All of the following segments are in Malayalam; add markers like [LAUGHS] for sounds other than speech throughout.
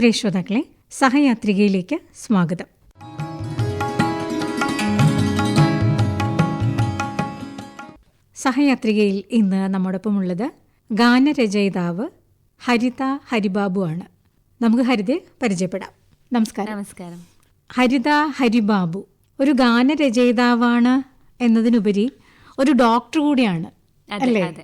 പ്രിയ ശ്രോതാക്കളെ സഹയാത്രികയിലേക്ക് സ്വാഗതം. സഹയാത്രികയിൽ ഇന്ന് നമ്മോടൊപ്പമുള്ളത് ഗാനരചയിതാവ് ഹരിത ഹരിബാബു ആണ്. നമുക്ക് ഹരിതയെ പരിചയപ്പെടാം. നമസ്കാരം. നമസ്കാരം. ഹരിത ഹരിബാബു ഒരു ഗാനരചയിതാവാണ് എന്നതിനുപരി ഒരു ഡോക്ടർ കൂടിയാണ് അല്ലേ?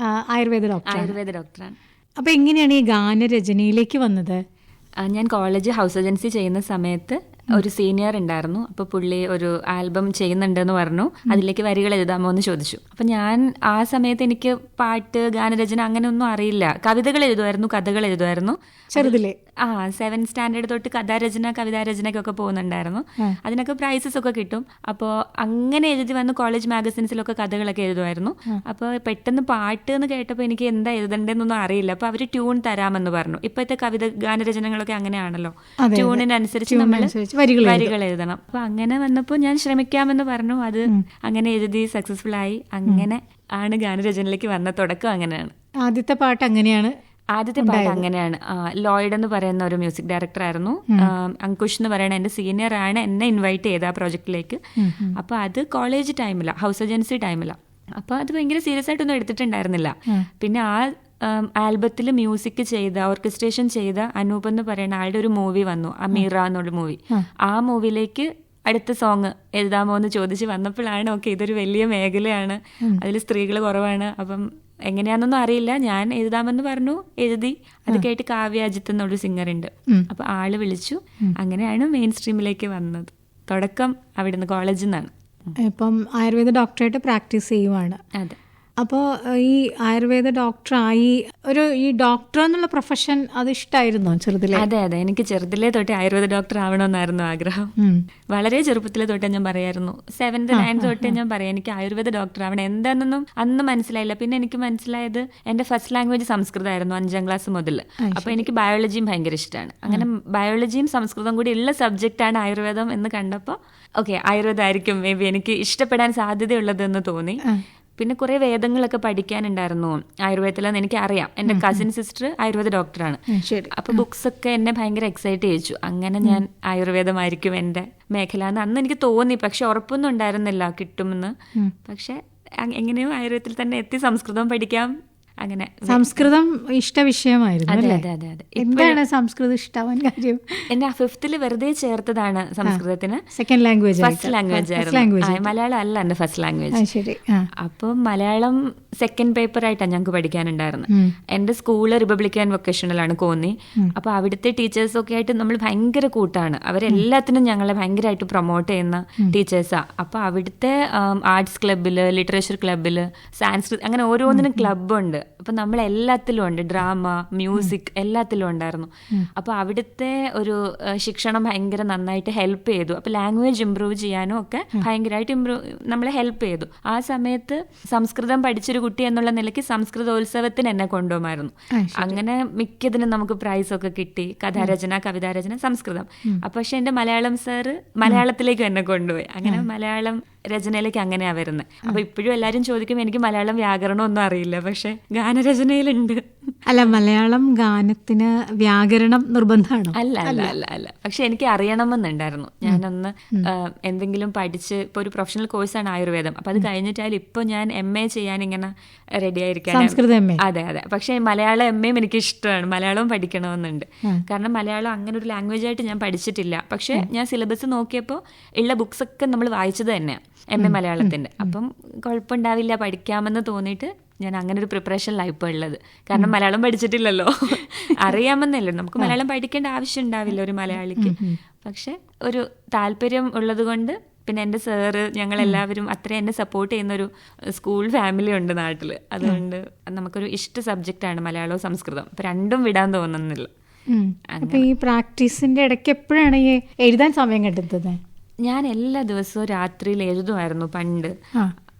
ആയുർവേദ ഡോക്ടർ ആയുർവേദ ഡോക്ടറാണ്. അപ്പൊ എങ്ങനെയാണ് ഈ ഗാനരചനയിലേക്ക് വന്നത്? ഞാൻ കോളേജ് ഹൗസ് ഏജൻസി ചെയ്യുന്ന സമയത്ത് ഒരു സീനിയർ ഉണ്ടായിരുന്നു. അപ്പോൾ പുള്ളി ഒരു ആൽബം ചെയ്യുന്നുണ്ടെന്ന് പറഞ്ഞു. അതിലേക്ക് വരികൾ എഴുതാമോ എന്ന് ചോദിച്ചു. അപ്പം ഞാൻ ആ സമയത്ത് എനിക്ക് പാട്ട് ഗാനരചന അങ്ങനെ ഒന്നും അറിയില്ല. കവിതകൾ എഴുതുമായിരുന്നു കഥകൾ എഴുതുമായിരുന്നു. ചെറുതിലെ? ആ സെവൻ സ്റ്റാൻഡേർഡ് തൊട്ട് കഥാരചന കവിതാരചനയ്ക്കൊക്കെ പോകുന്നുണ്ടായിരുന്നു. അതിനൊക്കെ പ്രൈസസ് ഒക്കെ കിട്ടും. അപ്പോൾ അങ്ങനെ എഴുതി വന്ന് കോളേജ് മാഗസിൻസിലൊക്കെ കഥകളൊക്കെ എഴുതുമായിരുന്നു. അപ്പോൾ പെട്ടെന്ന് പാട്ട് എന്ന് കേട്ടപ്പോൾ എനിക്ക് എന്താ എഴുതണ്ടെന്നൊന്നും അറിയില്ല. അപ്പോൾ അവർ ട്യൂൺ തരാമെന്ന് പറഞ്ഞു. ഇപ്പോഴത്തെ കവിത ഗാനരചനകളൊക്കെ അങ്ങനെയാണല്ലോ. ട്യൂണിനനുസരിച്ച് നമ്മൾ വരികൾ വരികൾ എഴുതണം അപ്പൊ അങ്ങനെ വന്നപ്പോൾ ഞാൻ ശ്രമിക്കാമെന്ന് പറഞ്ഞു. അത് അങ്ങനെ എഴുതി സക്സസ്ഫുൾ ആയി. അങ്ങനെ ആണ് ഗാനരചനയിലേക്ക് വന്ന തുടക്കം അങ്ങനെയാണ്. ആദ്യത്തെ പാട്ട് അങ്ങനെയാണ് ആദ്യത്തെ പാട്ട് അങ്ങനെയാണ്. ലോയിഡ് എന്ന് പറയുന്ന ഒരു മ്യൂസിക് ഡയറക്ടർ ആയിരുന്നു. അങ്കുഷ് എന്ന് പറയുന്ന എന്റെ സീനിയർ ആണ് എന്നെ ഇൻവൈറ്റ് ചെയ്ത ആ പ്രോജക്റ്റിലേക്ക് അപ്പൊ അത് കോളേജ് ടൈമില ഹൗസ് ഏജൻസി ടൈമില അപ്പൊ അത് ഭയങ്കര സീരിയസ് ആയിട്ടൊന്നും എടുത്തിട്ടുണ്ടായിരുന്നില്ല. പിന്നെ ആ ആൽബത്തിൽ മ്യൂസിക് ചെയ്ത ഓർക്കസ്ട്രേഷൻ ചെയ്ത അനൂപ് എന്ന് പറയുന്ന ആളുടെ ഒരു മൂവി വന്നു അമീറ എന്നുള്ള മൂവി. ആ. മൂവിയിലേക്ക് അടുത്ത സോങ് എഴുതാമോ എന്ന് ചോദിച്ച് വന്നപ്പോഴാണ് ഓക്കെ ഇതൊരു വലിയ മേഖലയാണ്. അതിൽ സ്ത്രീകൾ കുറവാണ്. അപ്പം എങ്ങനെയാണെന്നൊന്നും അറിയില്ല. ഞാൻ എഴുതാമെന്ന് പറഞ്ഞു എഴുതി. അത് കേട്ട് കാവ്യ അജിത്ത് എന്നൊരു സിംഗർ ഉണ്ട്. അപ്പൊ ആൾ വിളിച്ചു. അങ്ങനെയാണ് മെയിൻ സ്ട്രീമിലേക്ക് വന്നത്. തുടക്കം അവിടുന്ന് കോളേജിൽ നിന്നാണ് ഇപ്പം ആയുർവേദ ഡോക്ടറായിട്ട് പ്രാക്ടീസ് ചെയ്യുവാണ്. അതെ. അപ്പോൾ ഈ ആയുർവേദ ഡോക്ടറായി ഒരു ഈ ഡോക്ടർ എന്നുള്ള പ്രൊഫഷൻ അത് ഇഷ്ടമായിരുന്നോ ചെറുതിലെ? അതെ അതെ. എനിക്ക് ചെറുതിലെ തൊട്ട് ആയുർവേദ ഡോക്ടർ ആവണമെന്നായിരുന്നു ആഗ്രഹം വളരെ ചെറുപ്പത്തിലെ തൊട്ട് ഞാൻ പറയായിരുന്നു. സെവൻത് നയൻത് തൊട്ട് ഞാൻ പറയാം എനിക്ക് ആയുർവേദ ഡോക്ടർ ആവണം എന്താണെന്നൊന്നും അന്ന് മനസ്സിലായില്ല. പിന്നെ എനിക്ക് മനസ്സിലായത് എന്റെ ഫസ്റ്റ് ലാംഗ്വേജ് സംസ്കൃതമായിരുന്നു അഞ്ചാം ക്ലാസ് മുതൽ. അപ്പൊ എനിക്ക് ബയോളജിയും ഭയങ്കര ഇഷ്ടമാണ് അങ്ങനെ ബയോളജിയും സംസ്കൃതം കൂടി ഉള്ള സബ്ജക്റ്റാണ് ആയുർവേദം എന്ന് കണ്ടപ്പോൾ ഓക്കെ ആയുർവേദം ആയിരിക്കും മേ ബി എനിക്ക് ഇഷ്ടപ്പെടാൻ സാധ്യതയുള്ളതെന്ന് തോന്നി. പിന്നെ കുറെ വേദങ്ങളൊക്കെ പഠിക്കാനുണ്ടായിരുന്നു ആയുർവേദത്തിലെന്ന് എനിക്ക് അറിയാം എന്റെ കസിൻ സിസ്റ്റർ ആയുർവേദ ഡോക്ടറാണ് അപ്പൊ ബുക്സ് ഒക്കെ എന്നെ ഭയങ്കര എക്സൈറ്റ് ചെയ്യിച്ചു. അങ്ങനെ ഞാൻ ആയുർവേദമായിരിക്കും എന്റെ മേഖല എന്ന് അന്ന് എനിക്ക് തോന്നി. പക്ഷെ ഉറപ്പൊന്നും ഉണ്ടായിരുന്നില്ല കിട്ടുമെന്ന്. പക്ഷെ എങ്ങനെയോ ആയുർവേദത്തിൽ തന്നെ എത്തി സംസ്കൃതം പഠിക്കാം അങ്ങനെ സംസ്കൃതം ഇഷ്ട വിഷയമായിരുന്നു അതെ അതെ അതെ എന്താണ് സംസ്കൃതം ഇഷ്ടാവാൻ കാര്യം? എന്നെ ഫിഫ്തിൽ വെറുതെ ചേർത്തതാണ് സംസ്കൃതത്തിന്. സെക്കൻഡ് ലാംഗ്വേജ് ഫസ്റ്റ് ലാംഗ്വേജ് ആയിരുന്നു. മലയാളം അല്ല എന്റെ ഫസ്റ്റ് ലാംഗ്വേജ് ശരി. അപ്പം മലയാളം സെക്കൻഡ് പേപ്പർ ആയിട്ടാണ് ഞങ്ങൾക്ക് പഠിക്കാനുണ്ടായിരുന്നത്. എന്റെ സ്കൂൾ റിപ്പബ്ലിക്കൻ വൊക്കേഷണലാണ് കോന്നി. അപ്പൊ അവിടുത്തെ ടീച്ചേഴ്സൊക്കെ ആയിട്ട് നമ്മൾ ഭയങ്കര കൂട്ടാണ്. അവരെല്ലാത്തിനും ഞങ്ങളെ ഭയങ്കരമായിട്ട് പ്രൊമോട്ട് ചെയ്യുന്ന ടീച്ചേഴ്സാ അപ്പൊ അവിടുത്തെ ആർട്സ് ക്ലബിൽ ലിറ്ററേച്ചർ ക്ലബിൽ സാൻസ്ക്രിത് അങ്ങനെ ഓരോന്നിനും ക്ലബ്ബുണ്ട് അപ്പൊ നമ്മൾ എല്ലാത്തിലും ഉണ്ട് ഡ്രാമ മ്യൂസിക് എല്ലാത്തിലും ഉണ്ടായിരുന്നു. അപ്പൊ അവിടുത്തെ ഒരു ശിക്ഷണം ഭയങ്കര നന്നായിട്ട് ഹെൽപ്പ് ചെയ്തു. അപ്പൊ ലാംഗ്വേജ് ഇമ്പ്രൂവ് ചെയ്യാനും ഒക്കെ ഭയങ്കരമായിട്ട് ഇമ്പ്രൂവ് നമ്മളെ ഹെൽപ്പ് ചെയ്തു. ആ സമയത്ത് സംസ്കൃതം പഠിച്ചൊരു കുട്ടി എന്നുള്ള നിലയ്ക്ക് സംസ്കൃതോത്സവത്തിന് എന്നെ കൊണ്ടുപോകുമായിരുന്നു അങ്ങനെ മിക്കതിനും നമുക്ക് പ്രൈസ് ഒക്കെ കിട്ടി. കഥാരചന കവിതാരചന സംസ്കൃതം. അപ്പൊ പക്ഷെ എന്റെ മലയാളം സാറ് മലയാളത്തിലേക്ക് എന്നെ കൊണ്ടുപോയി. അങ്ങനെ മലയാളം രചനയിലേക്ക് അങ്ങനെയാ വരുന്നത് അപ്പൊ ഇപ്പോഴും എല്ലാരും ചോദിക്കും എനിക്ക് മലയാളം വ്യാകരണം ഒന്നും അറിയില്ല പക്ഷെ ഗാനരചനയിലുണ്ട്. അല്ല മലയാളം ഗാനത്തിന് വ്യാകരണം നിർബന്ധമാണ്? അല്ല അല്ല അല്ല. അല്ല പക്ഷെ എനിക്ക് അറിയണമെന്നുണ്ടായിരുന്നു. ഞാനൊന്ന് എന്തെങ്കിലും പഠിച്ച് ഇപ്പൊ ഒരു പ്രൊഫഷണൽ കോഴ്സാണ് ആയുർവേദം. അപ്പൊ അത് കഴിഞ്ഞിട്ടായാലും ഇപ്പൊ ഞാൻ എം എ ചെയ്യാൻ ഇങ്ങനെ റെഡി ആയിരിക്കാൻ സംസ്കൃതം എം എ. അതെ അതെ. പക്ഷെ മലയാളം എം എയും എനിക്ക് ഇഷ്ടമാണ്. മലയാളവും പഠിക്കണമെന്നുണ്ട്. കാരണം മലയാളം അങ്ങനെ ഒരു ലാംഗ്വേജ് ആയിട്ട് ഞാൻ പഠിച്ചിട്ടില്ല. പക്ഷെ ഞാൻ സിലബസ് നോക്കിയപ്പോൾ ഉള്ള ബുക്സ് ഒക്കെ നമ്മൾ വായിച്ചത് തന്നെയാണ് എം എ മലയാളത്തിന്റെ. അപ്പം കുഴപ്പമുണ്ടാവില്ല പഠിക്കാമെന്ന് തോന്നിയിട്ട് ഞാൻ അങ്ങനെ ഒരു പ്രിപ്പറേഷനിലാണ് ഇപ്പോൾ ഉള്ളത്. കാരണം മലയാളം പഠിച്ചിട്ടില്ലല്ലോ. [LAUGHS] അറിയാമെന്നല്ലോ നമുക്ക് മലയാളം പഠിക്കേണ്ട ആവശ്യം ഉണ്ടാവില്ല ഒരു മലയാളിക്ക്. പക്ഷെ ഒരു താല്പര്യം ഉള്ളത് കൊണ്ട് പിന്നെ എന്റെ സാറ് ഞങ്ങളെല്ലാവരും അത്രയും എന്നെ സപ്പോർട്ട് ചെയ്യുന്നൊരു സ്കൂൾ ഫാമിലി ഉണ്ട് നാട്ടിൽ അതുകൊണ്ട് നമുക്കൊരു ഇഷ്ട സബ്ജക്റ്റാണ് മലയാളവും സംസ്കൃതം അപ്പം രണ്ടും വിടാൻ തോന്നുന്നില്ല. അപ്പൊ ഈ പ്രാക്ടീസിന്റെ ഇടയ്ക്ക് എപ്പോഴാണ് ഈ എഴുതാൻ സമയം കണ്ടെത്തുന്നത് ഞാൻ എല്ലാ ദിവസവും രാത്രിയിൽ എഴുതുമായിരുന്നു പണ്ട്.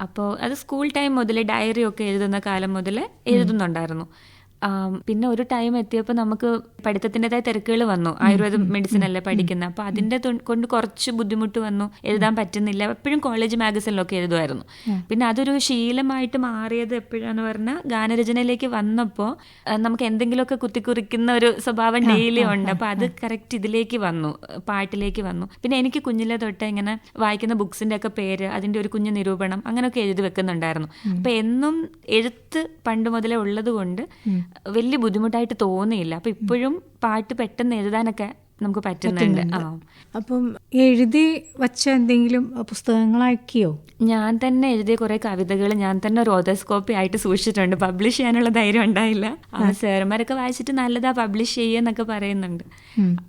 അപ്പോൾ അത് സ്കൂൾ ടൈം മുതൽ ഡയറി ഒക്കെ എഴുതുന്ന കാലം മുതൽ എഴുതുന്നുണ്ടായിരുന്നു. പിന്നെ ഒരു ടൈം എത്തിയപ്പോൾ നമുക്ക് പഠിത്തത്തിന്റെതായ തിരക്കുകൾ വന്നു. ആയുർവേദം മെഡിസിൻ അല്ലേ പഠിക്കുന്നത് അപ്പോൾ അതിന്റെ കൊണ്ട് കുറച്ച് ബുദ്ധിമുട്ട് വന്നു. എഴുതാൻ പറ്റുന്നില്ല. എപ്പോഴും കോളേജ് മാഗസിനിലൊക്കെ എഴുതുമായിരുന്നു പിന്നെ അതൊരു ശീലമായിട്ട് മാറിയത് എപ്പോഴാന്ന് പറഞ്ഞാൽ ഗാനരചനയിലേക്ക് വന്നപ്പോൾ നമുക്ക് എന്തെങ്കിലുമൊക്കെ കുത്തിക്കുറിക്കുന്ന ഒരു സ്വഭാവം ഡെയിലി ഉണ്ട്. അപ്പോൾ അത് കറക്റ്റ് ഇതിലേക്ക് വന്നു. പാട്ടിലേക്ക് വന്നു. പിന്നെ എനിക്ക് കുഞ്ഞിലെ തൊട്ട് ഇങ്ങനെ വായിക്കുന്ന ബുക്സിന്റെ ഒക്കെ പേര് അതിന്റെ ഒരു കുഞ്ഞു നിരൂപണം അങ്ങനെയൊക്കെ എഴുതി വെക്കുന്നുണ്ടായിരുന്നു. അപ്പോൾ എന്നും എഴുത്ത് പണ്ട് മുതലേ ഉള്ളത് കൊണ്ട് വലിയ ബുദ്ധിമുട്ടായിട്ട് തോന്നിയില്ല അപ്പൊ ഇപ്പോഴും പാട്ട് പെട്ടെന്ന് എഴുതാനൊക്കെ നമുക്ക് പറ്റുന്നുണ്ട്. ആ. അപ്പം എഴുതി വച്ച എന്തെങ്കിലും പുസ്തകങ്ങളാക്കിയോ ഞാൻ തന്നെ എഴുതിയ കുറെ കവിതകൾ ഞാൻ തന്നെ ഒരു ഓതോസ്കോപ്പി ആയിട്ട് സൂക്ഷിച്ചിട്ടുണ്ട്. പബ്ലിഷ് ചെയ്യാനുള്ള ധൈര്യം ഉണ്ടായില്ല. ആ. സാറുമാരൊക്കെ വായിച്ചിട്ട് നല്ലതാ പബ്ലിഷ് ചെയ്യുന്നൊക്കെ പറയുന്നുണ്ട്.